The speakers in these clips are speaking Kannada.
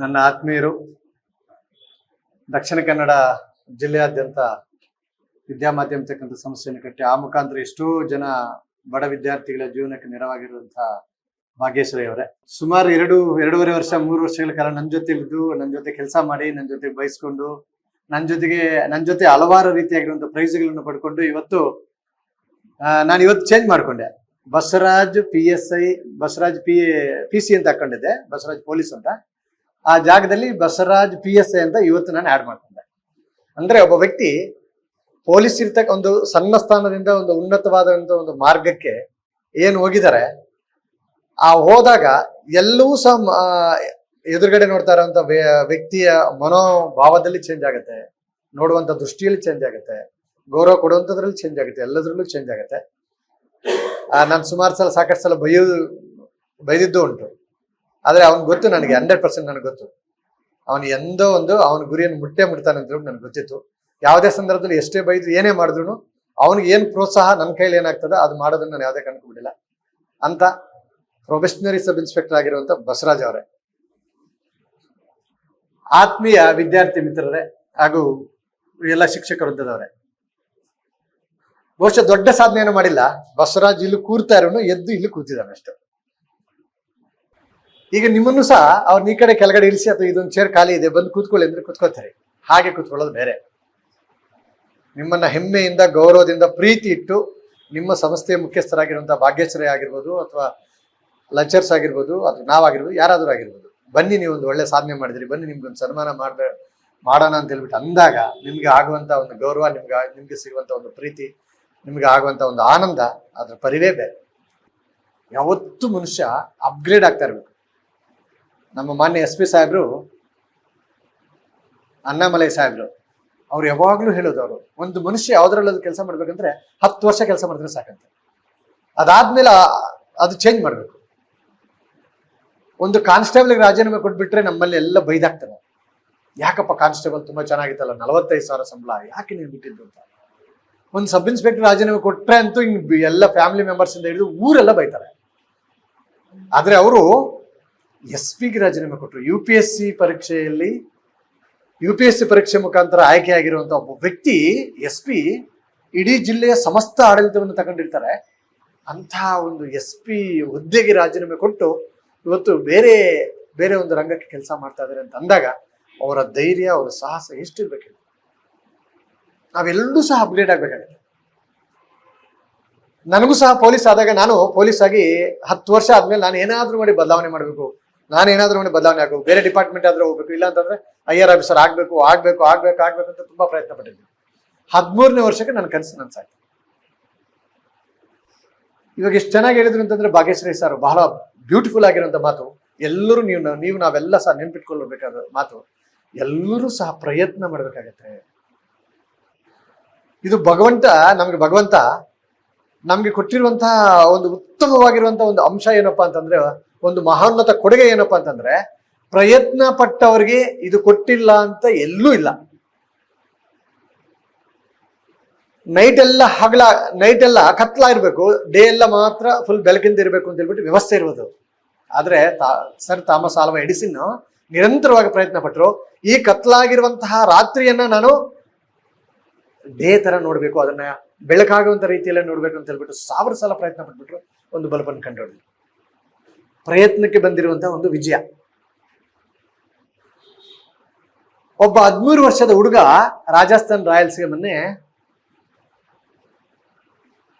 ನನ್ನ ಆತ್ಮೀಯರು, ದಕ್ಷಿಣ ಕನ್ನಡ ಜಿಲ್ಲೆಯಾದ್ಯಂತ ವಿದ್ಯಾಮಾಧ್ಯಮ ತಕ್ಕಂಥ ಸಮಸ್ಯೆಯನ್ನು ಕಟ್ಟಿ, ಆ ಮುಖಾಂತರ ಎಷ್ಟೋ ಜನ ಬಡ ವಿದ್ಯಾರ್ಥಿಗಳ ಜೀವನಕ್ಕೆ ನೆರವಾಗಿರುವಂತಹ ಭಾಗ್ಯಶ್ರೀ ಅವರೇ. ಸುಮಾರು ಎರಡು, ಎರಡೂವರೆ ವರ್ಷ, ಮೂರು ವರ್ಷಗಳ ಕಾಲ ನನ್ನ ಜೊತೆ ಇದ್ದು ನನ್ನ ಜೊತೆ ಕೆಲಸ ಮಾಡಿ ನನ್ನ ಜೊತೆ ಬಯಸ್ಕೊಂಡು ನನ್ನ ಜೊತೆಗೆ ನನ್ನ ಜೊತೆ ಹಲವಾರು ರೀತಿಯಾಗಿರುವಂತಹ ಪ್ರೈಸ್ಗಳನ್ನು ಪಡ್ಕೊಂಡು ಇವತ್ತು ನಾನು ಇವತ್ತು ಚೇಂಜ್ ಮಾಡ್ಕೊಂಡೆ. Basavaraj P S I Basavaraj P P C ಅಂತ ಹಾಕೊಂಡಿದ್ದೆ, ಬಸವರಾಜ್ ಪೊಲೀಸ್ ಅಂತ. ಆ ಜಾಗದಲ್ಲಿ ಬಸವರಾಜ್ ಪಿ ಎಸ್ ಐ ಅಂತ ಇವತ್ತು ನಾನು ಆಡ್ ಮಾಡ್ಕೊಂಡೆ. ಅಂದ್ರೆ ಒಬ್ಬ ವ್ಯಕ್ತಿ ಪೊಲೀಸ್ ಇರ್ತಕ್ಕ ಒಂದು ಸಣ್ಣ ಸ್ಥಾನದಿಂದ ಒಂದು ಉನ್ನತವಾದಂತ ಒಂದು ಮಾರ್ಗಕ್ಕೆ ಏನು ಹೋಗಿದ್ದಾರೆ ಆ ಹೋದಾಗ ಎಲ್ಲವೂ ಸಹ ಎದುರುಗಡೆ ನೋಡ್ತಾ ಇರೋಂಥ ವ್ಯ- ವ್ಯಕ್ತಿಯ ಮನೋಭಾವದಲ್ಲಿ ಚೇಂಜ್ ಆಗುತ್ತೆ. ನೋಡುವಂತ ದೃಷ್ಟಿಯಲ್ಲಿ ಚೇಂಜ್ ಆಗುತ್ತೆ. ಗೌರವ ಕೊಡುವಂಥದ್ರಲ್ಲಿ ಚೇಂಜ್ ಆಗುತ್ತೆ. ಎಲ್ಲದರಲ್ಲೂ ಚೇಂಜ್ ಆಗುತ್ತೆ. ನಾನು ಸುಮಾರು ಸಲ ಸಾಕಷ್ಟು ಸಲ ಬೈಯೋದು ಬೈದಿದ್ದು ಉಂಟು. ಆದ್ರೆ ಅವನ್ ಗೊತ್ತು ನನಗೆ ಹಂಡ್ರೆಡ್ ಪರ್ಸೆಂಟ್ ನನಗೆ ಗೊತ್ತು. ಅವನು ಎಂದೋ ಒಂದು, ಅವನ ಗುರಿಯನ್ನು ಮುಟ್ಟೆ ಮುಟ್ತಾನೆ ಅಂತ ಹೇಳಿ ನನಗೆ ಗೊತ್ತಿತ್ತು. ಯಾವುದೇ ಸಂದರ್ಭದಲ್ಲಿ ಎಷ್ಟೇ ಬೈದ್ರು ಏನೇ ಮಾಡಿದ್ರು ಅವನಿಗೆ ಏನು ಪ್ರೋತ್ಸಾಹ ನನ್ನ ಕೈಲಿ ಏನಾಗ್ತದೆ ಅದು ಮಾಡೋದನ್ನ ನಾನು ಯಾವುದೇ ಕಂಡು ಅಂತ ಪ್ರೊಫೆಷನರಿ ಸಬ್ ಇನ್ಸ್ಪೆಕ್ಟರ್ ಆಗಿರುವಂತ ಬಸವರಾಜ್ ಅವರೇ. ಆತ್ಮೀಯ ವಿದ್ಯಾರ್ಥಿ ಮಿತ್ರರೇ ಹಾಗೂ ಎಲ್ಲ ಶಿಕ್ಷಕ ವೃದ್ಧದವರೇ ಬಹುಶಃ ದೊಡ್ಡ ಸಾಧನೆಯನ್ನು ಮಾಡಿಲ್ಲ. ಬಸವರಾಜ್ ಇಲ್ಲಿ ಕೂರ್ತಾ ಇರೋನು, ಎದ್ದು ಇಲ್ಲಿ ಕೂತಿದ್ದಾನೆ ಅಷ್ಟು. ಈಗ ನಿಮ್ಮನ್ನು ಸಹ ಅವ್ರನ್ನ ಈ ಕಡೆ ಕೆಳಗಡೆ ಇರಿಸಿ ಅಥವಾ ಇದೊಂದು ಚೇರ್ ಖಾಲಿ ಇದೆ, ಬಂದು ಕೂತ್ಕೊಳ್ಳಿ ಅಂದ್ರೆ ಕೂತ್ಕೋತಾರೆ ಹಾಗೆ ಕೂತ್ಕೊಳ್ಳೋದು ಬೇರೆ. ನಿಮ್ಮನ್ನ ಹೆಮ್ಮೆಯಿಂದ, ಗೌರವದಿಂದ, ಪ್ರೀತಿ ಇಟ್ಟು ನಿಮ್ಮ ಸಂಸ್ಥೆಯ ಮುಖ್ಯಸ್ಥರಾಗಿರುವಂತಹ ಭಾಗ್ಯಶ್ರೀ ಆಗಿರ್ಬೋದು ಅಥವಾ ಲಂಚರ್ಸ್ ಆಗಿರ್ಬೋದು ಅಥವಾ ನಾವಾಗಿರ್ಬೋದು, ಯಾರಾದರೂ ಆಗಿರ್ಬೋದು. ಬನ್ನಿ ನೀವು ಒಂದು ಒಳ್ಳೆ ಸಾಧನೆ ಮಾಡಿದ್ರಿ, ಬನ್ನಿ ನಿಮ್ಗೆ ಒಂದು ಸನ್ಮಾನ ಮಾಡ್ಬೇ ಮಾಡೋಣ ಅಂತ ಹೇಳ್ಬಿಟ್ಟು ಅಂದಾಗ ನಿಮ್ಗೆ ಆಗುವಂತ ಒಂದು ಗೌರವ, ನಿಮ್ಗೆ ನಿಮ್ಗೆ ಸಿಗುವಂತ ಒಂದು ಪ್ರೀತಿ, ನಿಮ್ಗೆ ಆಗುವಂತ ಒಂದು ಆನಂದ, ಅದ್ರ ಪರಿವೇ ಬೇರೆ. ಯಾವತ್ತೂ ಮನುಷ್ಯ ಅಪ್ಗ್ರೇಡ್ ಆಗ್ತಾ ಇರ್ಬೇಕು. ನಮ್ಮ ಮಾನ್ಯ ಎಸ್ ಪಿ ಸಾಹೇಬ್ರು, ಅಣ್ಣಾಮಲೈ ಸಾಹೇಬ್ರು, ಅವ್ರು ಯಾವಾಗಲೂ ಹೇಳೋದು ಅವರು, ಒಂದು ಮನುಷ್ಯ ಯಾವ್ದ್ರಲ್ಲದು ಕೆಲಸ ಮಾಡ್ಬೇಕಂದ್ರೆ ಹತ್ತು ವರ್ಷ ಕೆಲಸ ಮಾಡಿದ್ರೆ ಸಾಕಂತೆ. ಅದಾದ್ಮೇಲೆ ಅದು ಚೇಂಜ್ ಮಾಡಬೇಕು. ಒಂದು ಕಾನ್ಸ್ಟೇಬಲ್ಗೆ ರಾಜೀನಾಮೆ ಕೊಟ್ಬಿಟ್ರೆ ನಮ್ಮಲ್ಲಿ ಎಲ್ಲ ಬೈದಾಗ್ತಾರೆ ಯಾಕಪ್ಪ ಕಾನ್ಸ್ಟೇಬಲ್ ತುಂಬಾ ಚೆನ್ನಾಗಿತ್ತಲ್ಲ, ನಲವತ್ತೈದು ಸಾವಿರ ಸಂಬಳ, ಯಾಕೆ ನೀವು ಬಿಟ್ಟಿದ್ದು ಅಂತ. ಒಂದು ಸಬ್ ಇನ್ಸ್ಪೆಕ್ಟರ್ ರಾಜೀನಾಮೆ ಕೊಟ್ರೆ ಅಂತೂ ಹಿಂಗ್ ಎಲ್ಲ ಫ್ಯಾಮಿಲಿ ಮೆಂಬರ್ಸ್ ಇಂದ ಹಿಡಿದು ಊರೆಲ್ಲ ಬೈತಾರೆ. ಆದ್ರೆ ಅವರು ಎಸ್ ಪಿಗೆ ರಾಜೀನಾಮೆ ಕೊಟ್ಟರು ಯು ಪಿ ಎಸ್ ಸಿ ಪರೀಕ್ಷೆಯಲ್ಲಿ ಯು ಪಿ ಎಸ್ ಸಿ ಪರೀಕ್ಷೆ ಮುಖಾಂತರ ಆಯ್ಕೆಯಾಗಿರುವಂತಹ ಒಬ್ಬ ವ್ಯಕ್ತಿ ಎಸ್ ಪಿ ಇಡೀ ಜಿಲ್ಲೆಯ ಸಮಸ್ತ ಆಡಳಿತವನ್ನು ತಗೊಂಡಿರ್ತಾರೆ. ಅಂತಹ ಒಂದು ಎಸ್ ಪಿ ಹುದ್ದೆಗೆ ರಾಜೀನಾಮೆ ಕೊಟ್ಟು ಇವತ್ತು ಬೇರೆ ಬೇರೆ ಒಂದು ರಂಗಕ್ಕೆ ಕೆಲಸ ಮಾಡ್ತಾ ಇದ್ದಾರೆ ಅಂತ ಅಂದಾಗ ಅವರ ಧೈರ್ಯ, ಅವರ ಸಾಹಸ ಎಷ್ಟಿರ್ಬೇಕು ನಾವೆಲ್ಲರೂ ಸಹ ಅಪ್ಗ್ರೇಡ್ ಆಗ್ಬೇಕಾಗತ್ತೆ. ನನಗೂ ಸಹ ಪೊಲೀಸ್ ಆದಾಗ ನಾನು ಪೊಲೀಸ್ ಆಗಿ ಹತ್ತು ವರ್ಷ ಆದ್ಮೇಲೆ ನಾನು ಏನಾದ್ರೂ ಮಾಡಿ ಬದಲಾವಣೆ ಮಾಡಬೇಕು. ನಾನು ಏನಾದ್ರೂ ಒಂದು ಬದಲಾವಣೆ ಆಗಬೇಕು, ಬೇರೆ ಡಿಪಾರ್ಟ್ಮೆಂಟ್ ಆದ್ರೂ ಹೋಗ್ಬೇಕು ಇಲ್ಲ ಅಂತಂದ್ರೆ ಐ ಆರ್ ಆಫೀಸರ್ ಆಗ್ಬೇಕು ಆಗ್ಬೇಕು ಆಗ್ಬೇಕು ಆಗ್ಬೇಕು ಅಂತ ತುಂಬಾ ಪ್ರಯತ್ನ ಪಟ್ಟಿದ್ದೆ ಹದಿಮೂರನೇ ವರ್ಷಕ್ಕೆ ನನ್ನ ಕನಸು ನನ್ಸಾಯ್ತು ಇವಾಗ ಎಷ್ಟು ಚೆನ್ನಾಗಿ ಹೇಳಿದ್ರು ಅಂತಂದ್ರೆ ಭಾಗ್ಯಶ್ರೀ ಸರ್ ಬಹಳ ಬ್ಯೂಟಿಫುಲ್ ಆಗಿರುವಂತ ಮಾತು. ಎಲ್ಲರೂ ನೀವು ನೀವು ನಾವೆಲ್ಲ ಸಹ ನೆನ್ಪಿಟ್ಕೊಳ್ಬೇಕಾದ ಮಾತು. ಎಲ್ಲರೂ ಸಹ ಪ್ರಯತ್ನ ಮಾಡಬೇಕಾಗತ್ತೆ. ಇದು ಭಗವಂತ, ನಮ್ಗೆ ಭಗವಂತ ನಮ್ಗೆ ಕೊಟ್ಟಿರುವಂತಹ ಒಂದು ಉತ್ತಮವಾಗಿರುವಂತಹ ಒಂದು ಅಂಶ ಏನಪ್ಪಾ ಅಂತಂದ್ರೆ ಒಂದು ಮಹೋನ್ನತ ಕೊಡುಗೆ ಏನಪ್ಪಾ ಅಂತಂದ್ರೆ, ಪ್ರಯತ್ನ ಪಟ್ಟವರಿಗೆ ಇದು ಕೊಟ್ಟಿಲ್ಲ ಅಂತ ಎಲ್ಲೂ ಇಲ್ಲ. ನೈಟ್ ಎಲ್ಲ ಹಗಲ ನೈಟ್ ಎಲ್ಲ ಕತ್ಲ ಇರಬೇಕು ಡೇ ಎಲ್ಲ ಮಾತ್ರ ಫುಲ್ ಬೆಳಕಿಂದ ಇರಬೇಕು ಅಂತ ಹೇಳ್ಬಿಟ್ಟು ವ್ಯವಸ್ಥೆ ಇರುವುದು ಆದ್ರೆ ಸರ್ ಥಾಮಸ್ ಆಲ್ವಾ ಎಡಿಸಿನ್ ನಿರಂತರವಾಗಿ ಪ್ರಯತ್ನ ಪಟ್ಟರು ಈ ಕತ್ಲಾಗಿರುವಂತಹ ರಾತ್ರಿಯನ್ನ ನಾನು ಡೇ ತರ ನೋಡ್ಬೇಕು, ಅದನ್ನ ಬೆಳಕಾಗುವಂತ ರೀತಿಯಲ್ಲೇ ನೋಡ್ಬೇಕು ಅಂತ ಹೇಳ್ಬಿಟ್ಟು ಸಾವಿರ ಸಲ ಪ್ರಯತ್ನ ಪಟ್ಬಿಟ್ರು, ಒಂದು ಬಲ್ಬನ್ನು ಕಂಡುಹಿಡಿದ್ರು ಪ್ರಯತ್ನಕ್ಕೆ ಬಂದಿರುವಂತಹ ಒಂದು ವಿಜಯ. ಒಬ್ಬ ಹದಿಮೂರು ವರ್ಷದ ಹುಡುಗ ರಾಜಸ್ಥಾನ್ ರಾಯಲ್ಸ್ಗೆ ಮೊನ್ನೆ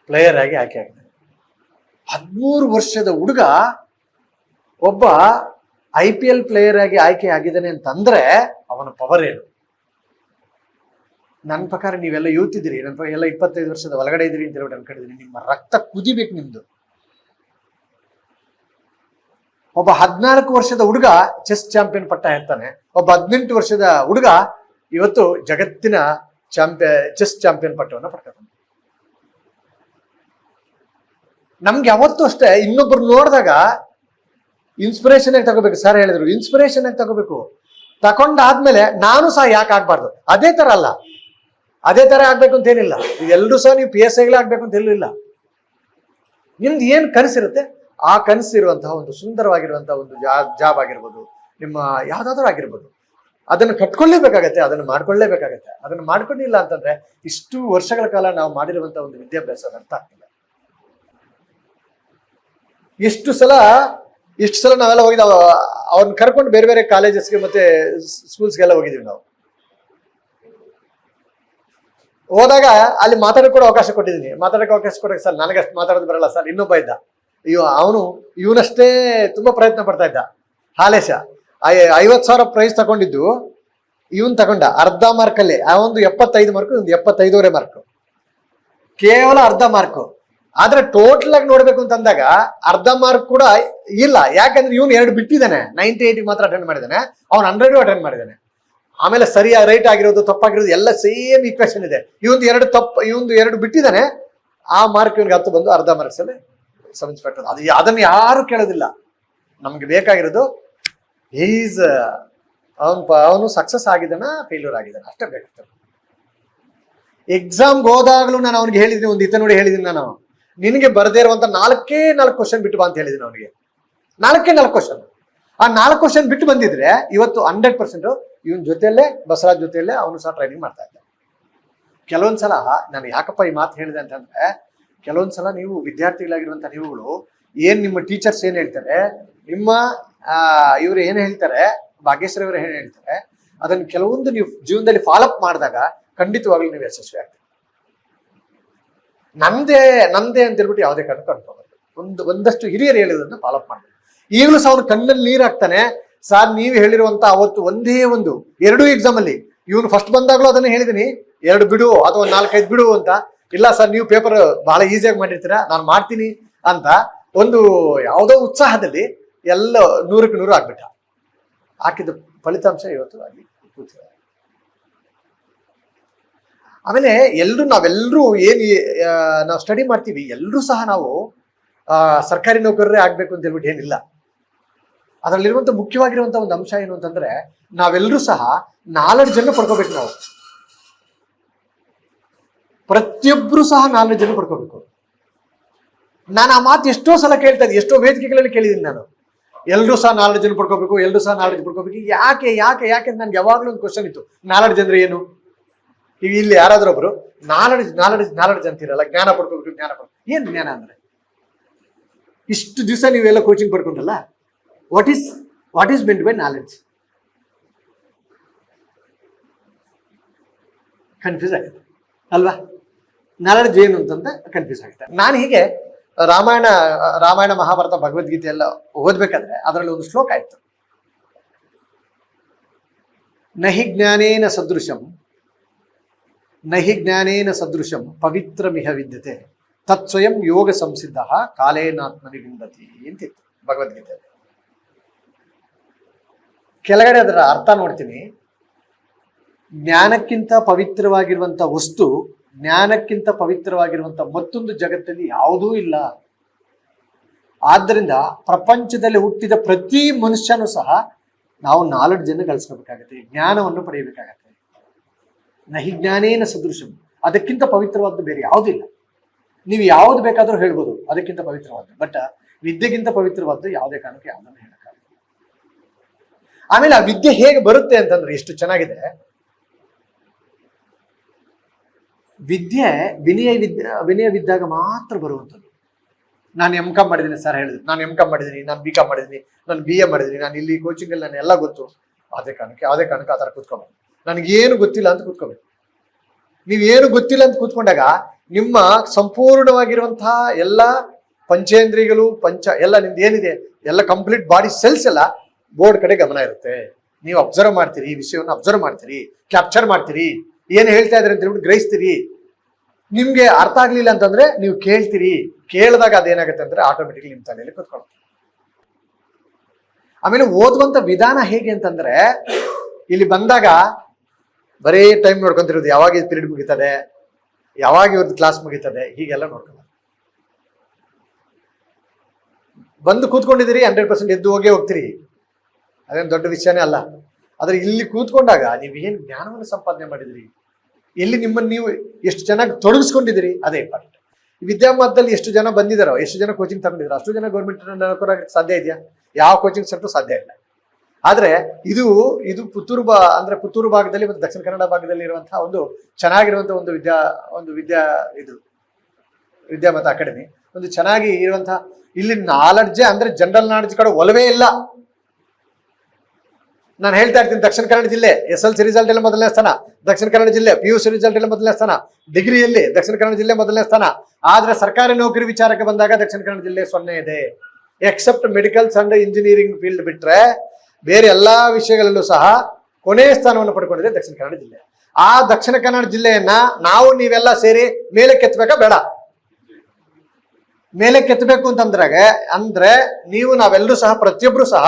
ಪ್ಲೇಯರ್ ಆಗಿ ಆಯ್ಕೆ ಆಗಿದ್ದಾನೆ. ಹದಿಮೂರು ವರ್ಷದ ಹುಡುಗ ಒಬ್ಬ ಐ ಪಿ ಎಲ್ ಪ್ಲೇಯರ್ ಆಗಿ ಆಯ್ಕೆ ಆಗಿದ್ದಾನೆ ಅಂತಂದ್ರೆ ಅವನ ಪವರ್ ಏನು? ನನ್ನ ಪ್ರಕಾರ ನೀವೆಲ್ಲ ಯೂತ್ ಇದ್ದೀರಿ ನನ್ನ ಪ್ರಕಾರ ಎಲ್ಲ ಇಪ್ಪತ್ತೈದು ವರ್ಷದ ಒಳಗಡೆ ಇದ್ದೀರಿ ಅಂತ ಹೇಳ್ಬಿಟ್ಟು ಅನ್ಕೊಂಡಿದ್ದೀನಿ. ನಿಮ್ಮ ರಕ್ತ ಕುದಿಬೇಕು ನಿಮ್ದು. ಒಬ್ಬ ಹದಿನಾಲ್ಕು ವರ್ಷದ ಹುಡುಗ ಚೆಸ್ ಚಾಂಪಿಯನ್ ಪಟ್ಟ ಇರ್ತಾನೆ. ಒಬ್ಬ ಹದಿನೆಂಟು ವರ್ಷದ ಹುಡುಗ ಇವತ್ತು ಜಗತ್ತಿನ ಚಾಂಪಿಯ ಚೆಸ್ ಚಾಂಪಿಯನ್ ಪಟ್ಟವನ್ನು ಪಡ್ಕೊತಾನೆ ನಮ್ಗೆ ಯಾವತ್ತೂ ಅಷ್ಟೇ, ಇನ್ನೊಬ್ರು ನೋಡಿದಾಗ ಇನ್ಸ್ಪಿರೇಷನ್ ಆಗಿ ತಗೋಬೇಕು. ಸರ್ ಹೇಳಿದ್ರು ಇನ್ಸ್ಪಿರೇಷನ್ ಆಗಿ ತಗೋಬೇಕು. ತಕೊಂಡಾದ್ಮೇಲೆ ನಾನು ಸಹ ಯಾಕೆ ಆಗ್ಬಾರ್ದು? ಅದೇ ತರ ಅಲ್ಲ. ಅದೇ ತರ ಆಗ್ಬೇಕು ಅಂತ ಏನಿಲ್ಲ. ಎಲ್ಲರೂ ಸಹ ನೀವು ಪಿ ಎಸ್ ಐಗಳೇ ಆಗ್ಬೇಕು ಅಂತ ಇಲ್ಲ. ನಿಮ್ದು ಏನು ಕನಸಿರುತ್ತೆ? ಆ ಕನಸಿರುವಂತಹ ಒಂದು ಸುಂದರವಾಗಿರುವಂತಹ ಒಂದು ಜಾಬ್ ಆಗಿರ್ಬೋದು, ನಿಮ್ಮ ಯಾವ್ದಾದ್ರು ಆಗಿರ್ಬೋದು, ಅದನ್ನು ಕಟ್ಕೊಳ್ಳೇಬೇಕಾಗತ್ತೆ, ಅದನ್ನು ಮಾಡ್ಕೊಳ್ಳೇಬೇಕಾಗತ್ತೆ. ಅದನ್ನು ಮಾಡ್ಕೊಂಡಿಲ್ಲ ಅಂತಂದ್ರೆ ಇಷ್ಟು ವರ್ಷಗಳ ಕಾಲ ನಾವು ಮಾಡಿರುವಂತ ಒಂದು ವಿದ್ಯಾಭ್ಯಾಸ ಅರ್ಥ ಆಗ್ತಿಲ್ಲ. ಎಷ್ಟು ಸಲ ಇಷ್ಟು ಸಲ ನಾವೆಲ್ಲ ಹೋಗಿದ್ದಾವ ಅವ್ರನ್ನ ಕರ್ಕೊಂಡು ಬೇರೆ ಬೇರೆ ಕಾಲೇಜಸ್ಗೆ ಮತ್ತೆ ಸ್ಕೂಲ್ಸ್ಗೆಲ್ಲ ಹೋಗಿದೀವಿ ನಾವು. ಹೋದಾಗ ಅಲ್ಲಿ ಮಾತಾಡಕ್ಕೆ ಕೂಡ ಅವಕಾಶ ಕೊಟ್ಟಿದ್ದೀನಿ. ಮಾತಾಡಕ್ಕೆ ಅವಕಾಶ ಕೊಡಕ್ಕೆ ಸರ್, ನನಗಷ್ಟು ಮಾತಾಡೋದು ಬರಲ್ಲ ಸರ್, ಇನ್ನೊಬ್ಬ ಇದ್ದ. ಅಯ್ಯೋ, ಅವನು ಇವನಷ್ಟೇ ತುಂಬಾ ಪ್ರಯತ್ನ ಪಡ್ತಾ ಇದ್ದ. ಹಾಲೇಶ ಐವತ್ತು ಸಾವಿರ ಪ್ರೈಸ್ ತಗೊಂಡಿದ್ದು ಇವನ್ ತಗೊಂಡ, ಅರ್ಧ ಮಾರ್ಕಲ್ಲಿ. ಆ ಒಂದು ಎಪ್ಪತ್ತೈದು ಮಾರ್ಕ್, ಒಂದು ಎಪ್ಪತ್ತೈದೂವರೆ ಮಾರ್ಕ್. ಕೇವಲ ಅರ್ಧ ಮಾರ್ಕ್. ಆದ್ರೆ ಟೋಟಲ್ ಆಗಿ ನೋಡ್ಬೇಕು ಅಂತಂದಾಗ ಅರ್ಧ ಮಾರ್ಕ್ ಕೂಡ ಇಲ್ಲ. ಯಾಕಂದ್ರೆ ಇವನು ಎರಡು ಬಿಟ್ಟಿದ್ದಾನೆ. ನೈಂಟಿ ಏಯ್ಟಿ ಮಾತ್ರ ಅಟೆಂಡ್ ಮಾಡಿದ್ದಾನೆ ಅವ್ನು ಹಂಡ್ರೆಡ್ ಅಟೆಂಡ್ ಮಾಡಿದ್ದಾನೆ ಆಮೇಲೆ ಸರಿಯಾಗಿ ರೈಟ್ ಆಗಿರೋದು, ತಪ್ಪಾಗಿರೋದು ಎಲ್ಲ ಸೇಮ್ ಈಕ್ವೇಶನ್ ಇದೆ. ಇವಂದು ಎರಡು ತಪ್ಪು ಇವಂದು ಎರಡು ಬಿಟ್ಟಿದ್ದಾನೆ. ಆ ಮಾರ್ಕ್ ಇವನಿಗೆ ಹತ್ತು ಬಂದು ಅರ್ಧ ಮಾರ್ಕ್ಸ್ ಅಲ್ಲಿ ಸಬ್ ಇನ್ಸ್ಪೆಕ್ಟರ್ ಅದು ಅದನ್ನು ಯಾರು ಕೇಳೋದಿಲ್ಲ. ನಮ್ಗೆ ಬೇಕಾಗಿರೋದು ಈಸ್ ಅವನು ಅವನು ಸಕ್ಸಸ್ ಆಗಿದ್ದಾನ ಫೇಲ್ಯೂರ್ ಆಗಿದ್ದಾನ? ಅಷ್ಟೇ ಬೇಕಾಗ್ತದೆ. ಎಕ್ಸಾಮ್ಗೆ ಹೋದಾಗಲೂ ನಾನು ಅವ್ನಿಗೆ ಹೇಳಿದ್ದೀನಿ, ಒಂದು ಇತ ನೋಡಿ ಹೇಳಿದ್ದೀನಿ ನಾನು. ನಿನಗೆ ಬರದೇ ಇರುವಂತ ನಾಲ್ಕೇ ನಾಲ್ಕು ಕ್ವಶನ್ ಬಿಟ್ಟು ಬಾ ಅಂತ ಹೇಳಿದ್ದೀನಿ ಅವನಿಗೆ. ನಾಲ್ಕೇ ನಾಲ್ಕು ಕ್ವಶನ್ ಆ ನಾಲ್ಕು ಕ್ವಶನ್ ಬಿಟ್ಟು ಬಂದಿದ್ರೆ ಇವತ್ತು ಹಂಡ್ರೆಡ್ ಪರ್ಸೆಂಟ್ ಇವನ್ ಜೊತೆಯಲ್ಲೇ ಬಸರಾಜ್ ಜೊತೆಯಲ್ಲೇ ಅವನು ಸಹ ಟ್ರೈನಿಂಗ್ ಮಾಡ್ತಾ ಇದ್ದ ಕೆಲವೊಂದ್ಸಲ, ನಾನು ಯಾಕಪ್ಪ ಈ ಮಾತು ಹೇಳಿದೆ ಅಂತಂದ್ರೆ ಕೆಲವೊಂದ್ಸಲ ನೀವು ವಿದ್ಯಾರ್ಥಿಗಳಾಗಿರುವಂತ ನೀವುಗಳು ಏನ್ ನಿಮ್ಮ ಟೀಚರ್ಸ್ ಏನ್ ಹೇಳ್ತಾರೆ, ನಿಮ್ಮ ಇವರು ಏನ್ ಹೇಳ್ತಾರೆ, ಭಾಗ್ಯಶ್ರೀ ಅವರು ಏನ್ ಹೇಳ್ತಾರೆ, ಅದನ್ನ ಕೆಲವೊಂದು ನೀವು ಜೀವನದಲ್ಲಿ ಫಾಲೋಅಪ್ ಮಾಡಿದಾಗ ಖಂಡಿತವಾಗ್ಲೂ ನೀವು ಯಶಸ್ವಿ ಆಗ್ತೀರಿ. ನಂದೇ ನಂದೇ ಅಂತ ಹೇಳ್ಬಿಟ್ಟು ಯಾವುದೇ ಕಾರಣಕ್ಕೂ ಅನ್ಕೋಬಾರ್ದು ಒಂದು, ಒಂದಷ್ಟು ಹಿರಿಯರು ಹೇಳಿರೋದನ್ನ ಫಾಲೋಅಪ್ ಮಾಡಬೇಕು. ಈಗಲೂ ಸಹ ಅವ್ನು ಕಣ್ಣಲ್ಲಿ ನೀರು ಹಾಕ್ತಾನೆ. ಸರ್ ನೀವು ಹೇಳಿರುವಂತ ಅವತ್ತು ಒಂದೇ ಒಂದು, ಎರಡು ಎಕ್ಸಾಮ್ ಅಲ್ಲಿ, ಇವನು ಫಸ್ಟ್ ಬಂದಾಗಲೂ ಅದನ್ನ ಹೇಳಿದೀನಿ. ಎರಡು ಬಿಡು, ಅಥವಾ ನಾಲ್ಕೈದು ಬಿಡು ಅಂತ. ಇಲ್ಲ ಸರ್, ನೀವು ಪೇಪರ್ ಬಹಳ ಈಸಿಯಾಗಿ ಮಾಡಿರ್ತೀರಾ, ನಾನು ಮಾಡ್ತೀನಿ ಅಂತ ಒಂದು ಯಾವುದೋ ಉತ್ಸಾಹದಲ್ಲಿ ಎಲ್ಲ ನೂರಕ್ಕೆ ನೂರು ಆಗ್ಬಿಟ್ಟ. ಹಾಕಿದ ಫಲಿತಾಂಶ ಇವತ್ತು ಅಲ್ಲಿ ಆಮೇಲೆ ಎಲ್ಲರೂ ನಾವೆಲ್ಲರೂ ಏನು ನಾವು ಸ್ಟಡಿ ಮಾಡ್ತೀವಿ ಎಲ್ಲರೂ ಸಹ ನಾವು ಸರ್ಕಾರಿ ನೌಕರರೇ ಆಗ್ಬೇಕು ಅಂತ ಹೇಳ್ಬಿಟ್ಟು ಏನಿಲ್ಲ. ಅದರಲ್ಲಿರುವಂತ ಮುಖ್ಯವಾಗಿರುವಂತ ಒಂದು ಅಂಶ ಏನು ಅಂತಂದ್ರೆ ನಾವೆಲ್ಲರೂ ಸಹ ನಾಲ್ಕು ಜನ ಪಡ್ಕೋಬೇಕು ನಾವು. ಪ್ರತಿಯೊಬ್ಬರು ಸಹ ನಾಲೆಡ್ಜ್ ಅನ್ನು ಪಡ್ಕೋಬೇಕು. ನಾನು ಆ ಮಾತು ಎಷ್ಟೋ ಸಲ ಕೇಳ್ತಾ ಇದ್ದೀನಿ, ಎಷ್ಟೋ ವೇದಿಕೆಗಳಲ್ಲಿ ಕೇಳಿದ್ದೀನಿ ನಾನು. ಎಲ್ಲರೂ ಸಹ ನಾಲೆಡ್ಜ್ ಅನ್ನು ಪಡ್ಕೋಬೇಕು ಎಲ್ಲರೂ ಸಹ ನಾಲೆಡ್ಜ್ ಪಡ್ಕೋಬೇಕು. ಯಾಕೆ ಯಾಕೆ ಯಾಕೆ ಅಂತ ನನ್ಗೆ ಯಾವಾಗಲೂ ಒಂದು ಕ್ವಶನ್ ಇತ್ತು. ನಾಲೆಡ್ಜ್ ಅಂದ್ರೆ ಏನು? ಈಗ ಇಲ್ಲಿ ಯಾರಾದ್ರೂ ಒಬ್ರು, ನಾಲೆಡ್ಜ್ ನಾಲೆಡ್ಜ್ ನಾಲೆಡ್ಜ್ ಅಂತೀರಲ್ಲ, ಜ್ಞಾನ ಪಡ್ಕೋಬೇಕು, ಜ್ಞಾನ ಪಡ್ಕೋ ಏನು ಜ್ಞಾನ ಅಂದ್ರೆ? ಇಷ್ಟು ದಿವಸ ನೀವೆಲ್ಲ coaching ಪಡ್ಕೊಂಡಲ್ಲ what is what is meant by knowledge confuse ಆಗುತ್ತೆ. ಅಲ್ವಾ? ನಾಲೆಡ್ಜ್ ಜೈನ್ ಅಂತಂದ ಕನ್ಫ್ಯೂಸ್ ಆಗುತ್ತೆ ನಾನು ಹೀಗೆ ರಾಮಾಯಣ ರಾಮಾಯಣ ಮಹಾಭಾರತ, ಭಗವದ್ಗೀತೆ ಎಲ್ಲ ಓದ್ಬೇಕಾದ್ರೆ ಅದರಲ್ಲಿ ಒಂದು ಶ್ಲೋಕ ಆಯ್ತು. ನಹಿ ಜ್ಞಾನೇನ ಸದೃಶಂ, ನಹಿ ಜ್ಞಾನೇನ ಸದೃಶಂ ಪವಿತ್ರ ಮಿಹ ವಿದ್ಯತೆ ತತ್ಸ್ವಯಂ ಯೋಗ ಸಂಸಿದ್ಧ ಕಾಲೇನಾತ್ಮನಿ ವಿಂದತಿ ಅಂತಿತ್ತು ಭಗವದ್ಗೀತೆ ಕೆಳಗಡೆ ಅದರ ಅರ್ಥ ನೋಡ್ತೀನಿ. ಜ್ಞಾನಕ್ಕಿಂತ ಪವಿತ್ರವಾಗಿರುವಂತ ವಸ್ತು ಜ್ಞಾನಕ್ಕಿಂತ ಪವಿತ್ರವಾಗಿರುವಂತ ಮತ್ತೊಂದು ಜಗತ್ತಲ್ಲಿ ಯಾವುದೂ ಇಲ್ಲ. ಆದ್ದರಿಂದ ಪ್ರಪಂಚದಲ್ಲಿ ಹುಟ್ಟಿದ ಪ್ರತಿ ಮನುಷ್ಯನೂ ಸಹ ನಾವು ನಾಲೆಡ್ಜ್ ಅನ್ನು ಗಳಿಸ್ಕೋಬೇಕಾಗತ್ತೆ ಜ್ಞಾನವನ್ನು ಪಡೆಯಬೇಕಾಗತ್ತೆ. ನಹಿ ಜ್ಞಾನೇನ ಸದೃಶಂ. ಅದಕ್ಕಿಂತ ಪವಿತ್ರವಾದ್ದು ಬೇರೆ ಯಾವುದಿಲ್ಲ ನೀವು ಯಾವ್ದು ಬೇಕಾದರೂ ಹೇಳ್ಬೋದು. ಅದಕ್ಕಿಂತ ಪವಿತ್ರವಾದ್ದು. ಬಟ್ ವಿದ್ಯೆಗಿಂತ ಪವಿತ್ರವಾದ್ದು ಯಾವುದೇ ಕಾರಣಕ್ಕೆ ಯಾವುದನ್ನು ಹೇಳಕ್ಕಾಗಲ್ಲ. ಆಮೇಲೆ ಆ ವಿದ್ಯೆ ಹೇಗೆ ಬರುತ್ತೆ ಅಂತಂದ್ರೆ ಎಷ್ಟು ಚೆನ್ನಾಗಿದೆ. ವಿದ್ಯೆ, ವಿನಯ ವಿದ್ಯೆ ವಿನಯವಿದ್ದಾಗ ಮಾತ್ರ ಬರುವಂಥದ್ದು. ನಾನು ಎಂ ಕಾಮ್ ಮಾಡಿದ್ದೀನಿ ಸರ್ ಹೇಳಿದ್ರು. ನಾನು ಎಂ ಕಾಮ್ ಮಾಡಿದ್ದೀನಿ, ನಾನು ಬಿ ಕಾಮ್ ಮಾಡಿದ್ದೀನಿ, ನಾನು ಬಿ ಎ ಮಾಡಿದ್ದೀನಿ, ನಾನು ಇಲ್ಲಿ ಕೋಚಿಂಗಲ್ಲಿ ನಾನು ಎಲ್ಲ ಗೊತ್ತು. ಅದೇ ಕಾರಣಕ್ಕೆ ಅದೇ ಕಾರಣಕ್ಕೆ ಆ ಥರ ಕೂತ್ಕೋಬೇಕು. ನನಗೇನು ಗೊತ್ತಿಲ್ಲ ಅಂತ ಕೂತ್ಕೋಬೇಕು. ನೀವೇನು ಗೊತ್ತಿಲ್ಲ ಅಂತ ಕೂತ್ಕೊಂಡಾಗ ನಿಮ್ಮ ಸಂಪೂರ್ಣವಾಗಿರುವಂತಹ ಎಲ್ಲ ಪಂಚೇಂದ್ರಿಯಗಳು, ಪಂಚ, ಎಲ್ಲ ನಿಮ್ದು ಏನಿದೆ, ಎಲ್ಲ ಕಂಪ್ಲೀಟ್ ಬಾಡಿ ಸೆಲ್ಸ್ ಎಲ್ಲ ಬೋರ್ಡ್ ಕಡೆ ಗಮನ ಇರುತ್ತೆ. ನೀವು ಅಬ್ಸರ್ವ್ ಮಾಡ್ತೀರಿ, ಈ ವಿಷಯವನ್ನು ಅಬ್ಸರ್ವ್ ಮಾಡ್ತೀರಿ ಕ್ಯಾಪ್ಚರ್ ಮಾಡ್ತೀರಿ. ಏನು ಹೇಳ್ತಾ ಇದ್ರೆ ಅಂತ ಹೇಳ್ಬಿಟ್ಟು ಗ್ರಹಿಸ್ತೀರಿ. ನಿಮ್ಗೆ ಅರ್ಥ ಆಗ್ಲಿಲ್ಲ ಅಂತಂದ್ರೆ ನೀವು ಕೇಳ್ತೀರಿ. ಕೇಳಿದಾಗ ಅದೇನಾಗುತ್ತೆ ಅಂದ್ರೆ ಆಟೋಮೆಟಿಕ್ಲಿ ನಿಮ್ ತಲೆಯಲ್ಲಿ ಕುತ್ಕೊಳ್ತೀವಿ ಆಮೇಲೆ ಓದುವಂತ ವಿಧಾನ ಹೇಗೆ ಅಂತಂದ್ರೆ, ಇಲ್ಲಿ ಬಂದಾಗ ಬರೀ ಟೈಮ್ ನೋಡ್ಕೊಂತಿರೋದು, ಯಾವಾಗ ಇದು ಪೀರಿಯಡ್ ಮುಗಿತದೆ, ಯಾವಾಗ ಇವ್ರದ್ದು ಕ್ಲಾಸ್ ಮುಗಿತದೆ, ಹೀಗೆಲ್ಲ ನೋಡ್ಕೊಳ್ಳೋದು ಬಂದು ಕೂತ್ಕೊಂಡಿದ್ದೀರಿ ಹಂಡ್ರೆಡ್ ಪರ್ಸೆಂಟ್ ಎದ್ದು ಹೋಗೇ ಹೋಗ್ತೀರಿ. ಅದೇನು ದೊಡ್ಡ ವಿಷಯನೇ ಅಲ್ಲ. ಆದರೆ ಇಲ್ಲಿ ಕೂತ್ಕೊಂಡಾಗ ನೀವು ಏನು ಜ್ಞಾನವನ್ನು ಸಂಪಾದನೆ ಮಾಡಿದಿರಿ? ಎಲ್ಲಿ ನಿಮ್ಮನ್ನು ನೀವು ಎಷ್ಟು ಚೆನ್ನಾಗಿ ತೊಡಗಿಸ್ಕೊಂಡಿದ್ದೀರಿ? ಅದೇ ಇಂಪಾರ್ಟೆಂಟ್ ವಿದ್ಯಾಮಟ್ಟದಲ್ಲಿ ಎಷ್ಟು ಜನ ಬಂದಿದ್ದಾರೋ, ಎಷ್ಟು ಜನ ಕೋಚಿಂಗ್ ತಗೊಂಡಿದ್ದಾರೆ, ಅಷ್ಟು ಜನ ಗೌರ್ಮೆಂಟ್ ನೌಕರಾಗಕ್ಕೆ ಸಾಧ್ಯ ಇದೆಯಾ? ಯಾವ ಕೋಚಿಂಗ್ ಸೆಂಟರ್ ಸಾಧ್ಯ ಇಲ್ಲ. ಆದರೆ ಇದು ಇದು ಪುತ್ತೂರು ಬಾ, ಅಂದರೆ ಪುತ್ತೂರು ಭಾಗದಲ್ಲಿ ಮತ್ತು ದಕ್ಷಿಣ ಕನ್ನಡ ಭಾಗದಲ್ಲಿ ಇರುವಂತಹ ಒಂದು ಚೆನ್ನಾಗಿರುವಂಥ ಒಂದು ವಿದ್ಯಾ ಒಂದು ವಿದ್ಯಾ ಇದು, ವಿದ್ಯಾಮತ ಅಕಾಡೆಮಿ. ಒಂದು ಚೆನ್ನಾಗಿ ಇರುವಂತಹ ಇಲ್ಲಿ ನಾಲೆಡ್ಜೆ ಅಂದರೆ ಜನರಲ್ ನಾಲೆಡ್ಜ್ ಕಡೆ ಒಲವೇ ಇಲ್ಲ. ನಾನು ಹೇಳ್ತಾ ಇರ್ತೀನಿ, ದಕ್ಷಿಣ ಕನ್ನಡ ಜಿಲ್ಲೆ, ಎಸ್ ಎಲ್ ಸಿ ರಿಸಲ್ಟ್ ಅಲ್ಲಿ ಮೊದಲನೇ ಸ್ಥಾನ, ದಕ್ಷಿಣ ಕನ್ನಡ ಜಿಲ್ಲೆ ಪಿ ಯು ಸಿ ರಿಸಲ್ಟ್ ಅಲ್ಲಿ ಮೊದಲನೇ ಸ್ಥಾನ, ಡಿಗ್ರಿಯಲ್ಲಿ ದಕ್ಷಿಣ ಕನ್ನಡ ಜಿಲ್ಲೆ ಮೊದಲನೇ ಸ್ಥಾನ. ಆದ್ರೆ ಸರ್ಕಾರಿ ನೌಕರಿ ವಿಚಾರಕ್ಕೆ ಬಂದಾಗ ದಕ್ಷಿಣ ಕನ್ನಡ ಜಿಲ್ಲೆ ಸೊನ್ನೆ ಇದೆ. Except medicals and engineering field ಬಿಟ್ರೆ ಬೇರೆ ಎಲ್ಲಾ ವಿಷಯಗಳಲ್ಲೂ ಸಹ ಕೊನೆಯ ಸ್ಥಾನವನ್ನು ಪಡ್ಕೊಂಡಿದೆ ದಕ್ಷಿಣ ಕನ್ನಡ ಜಿಲ್ಲೆ. ಆ ದಕ್ಷಿಣ ಕನ್ನಡ ಜಿಲ್ಲೆಯನ್ನ ನಾವು ನೀವೆಲ್ಲ ಸೇರಿ ಮೇಲೆ ಕೆತ್ತಬೇಕಾ ಬೇಡ. ಮೇಲೆ ಕೆತ್ತಬೇಕು ಅಂತಂದ್ರಾಗ, ಅಂದ್ರೆ ನೀವು ನಾವೆಲ್ಲರೂ ಸಹ, ಪ್ರತಿಯೊಬ್ರು ಸಹ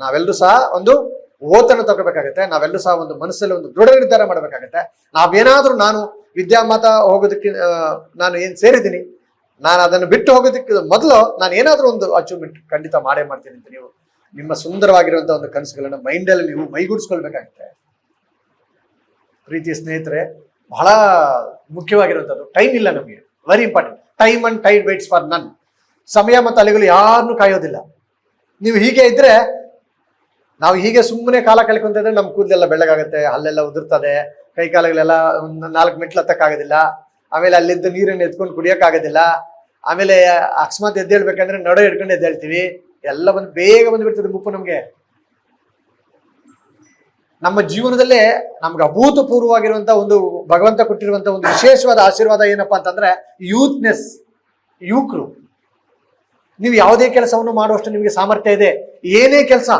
ನಾವೆಲ್ಲರೂ ಸಹ ಒಂದು ಓತನ್ನು ತಗೋಬೇಕಾಗತ್ತೆ. ನಾವೆಲ್ಲರೂ ಸಹ ಒಂದು ಮನಸ್ಸಲ್ಲಿ ಒಂದು ದೃಢ ನಿರ್ಧಾರ ಮಾಡಬೇಕಾಗತ್ತೆ. ನಾವೇನಾದ್ರೂ ನಾನು ವಿದ್ಯಾಮತ ಹೋಗೋದಕ್ಕೆ ನಾನು ಏನು ಸೇರಿದ್ದೀನಿ, ನಾನು ಅದನ್ನು ಬಿಟ್ಟು ಹೋಗೋದಕ್ಕೆ ಮೊದಲು ನಾನು ಏನಾದರೂ ಒಂದು ಅಚೀವ್ಮೆಂಟ್ ಖಂಡಿತ ಮಾಡೇ ಮಾಡ್ತೀನಿ ಅಂತ ನೀವು ನಿಮ್ಮ ಸುಂದರವಾಗಿರುವಂತಹ ಒಂದು ಕನಸುಗಳನ್ನ ಮೈಂಡಲ್ಲಿ ನೀವು ಮೈಗೂಡಿಸ್ಕೊಳ್ಬೇಕಾಗತ್ತೆ. ಪ್ರೀತಿಯ ಸ್ನೇಹಿತರೆ, ಬಹಳ ಮುಖ್ಯವಾಗಿರುವಂಥದ್ದು ಟೈಮ್ ಇಲ್ಲ ನಮಗೆ. Very important time and tide waits for none ಸಮಯ ಮತ್ತು ಅಲೆಗಳು ಯಾರನ್ನೂ ಕಾಯೋದಿಲ್ಲ. ನೀವು ಹೀಗೆ ಇದ್ರೆ ನಾವು ಹೀಗೆ ಸುಮ್ಮನೆ ಕಾಲ ಕಳ್ಕೊಂತಿದ್ರೆ ನಮ್ಮ ಕೂದಲೆಲ್ಲ ಬೆಳ್ಳಗಾಗುತ್ತೆ ಅಲ್ಲೆಲ್ಲ ಉದುರ್ತದೆ, ಕೈ ಕಾಲುಗಳೆಲ್ಲ ಒಂದು ನಾಲ್ಕು ಮೆಟ್ಲು ಹತ್ತಕ್ಕಾಗೋದಿಲ್ಲ ಆಮೇಲೆ ಅಲ್ಲಿದ್ದ ನೀರನ್ನು ಎತ್ಕೊಂಡು ಕುಡಿಯೋಕ್ಕಾಗೋದಿಲ್ಲ ಆಮೇಲೆ ಅಕಸ್ಮಾತ್ ಎದ್ದೇಳ್ಬೇಕಂದ್ರೆ ನಡು ಹಿಡ್ಕೊಂಡು ಎದ್ದೇಳ್ತೀವಿ ಎಲ್ಲ ಬಂದು ಬೇಗ ಬಂದ್ಬಿಡ್ತದೆ ಮುಪ್ಪು ನಮಗೆ. ನಮ್ಮ ಜೀವನದಲ್ಲೇ ನಮ್ಗೆ ಅಭೂತಪೂರ್ವವಾಗಿರುವಂಥ ಒಂದು ಭಗವಂತ ಕೊಟ್ಟಿರುವಂಥ ಒಂದು ವಿಶೇಷವಾದ ಆಶೀರ್ವಾದ ಏನಪ್ಪಾ ಅಂತಂದ್ರೆ ಯೂತ್ನೆಸ್, ಯುವಕರು. ನೀವು ಯಾವುದೇ ಕೆಲಸವನ್ನು ಮಾಡುವಷ್ಟು ನಿಮಗೆ ಸಾಮರ್ಥ್ಯ ಇದೆ. ಏನೇ ಕೆಲಸ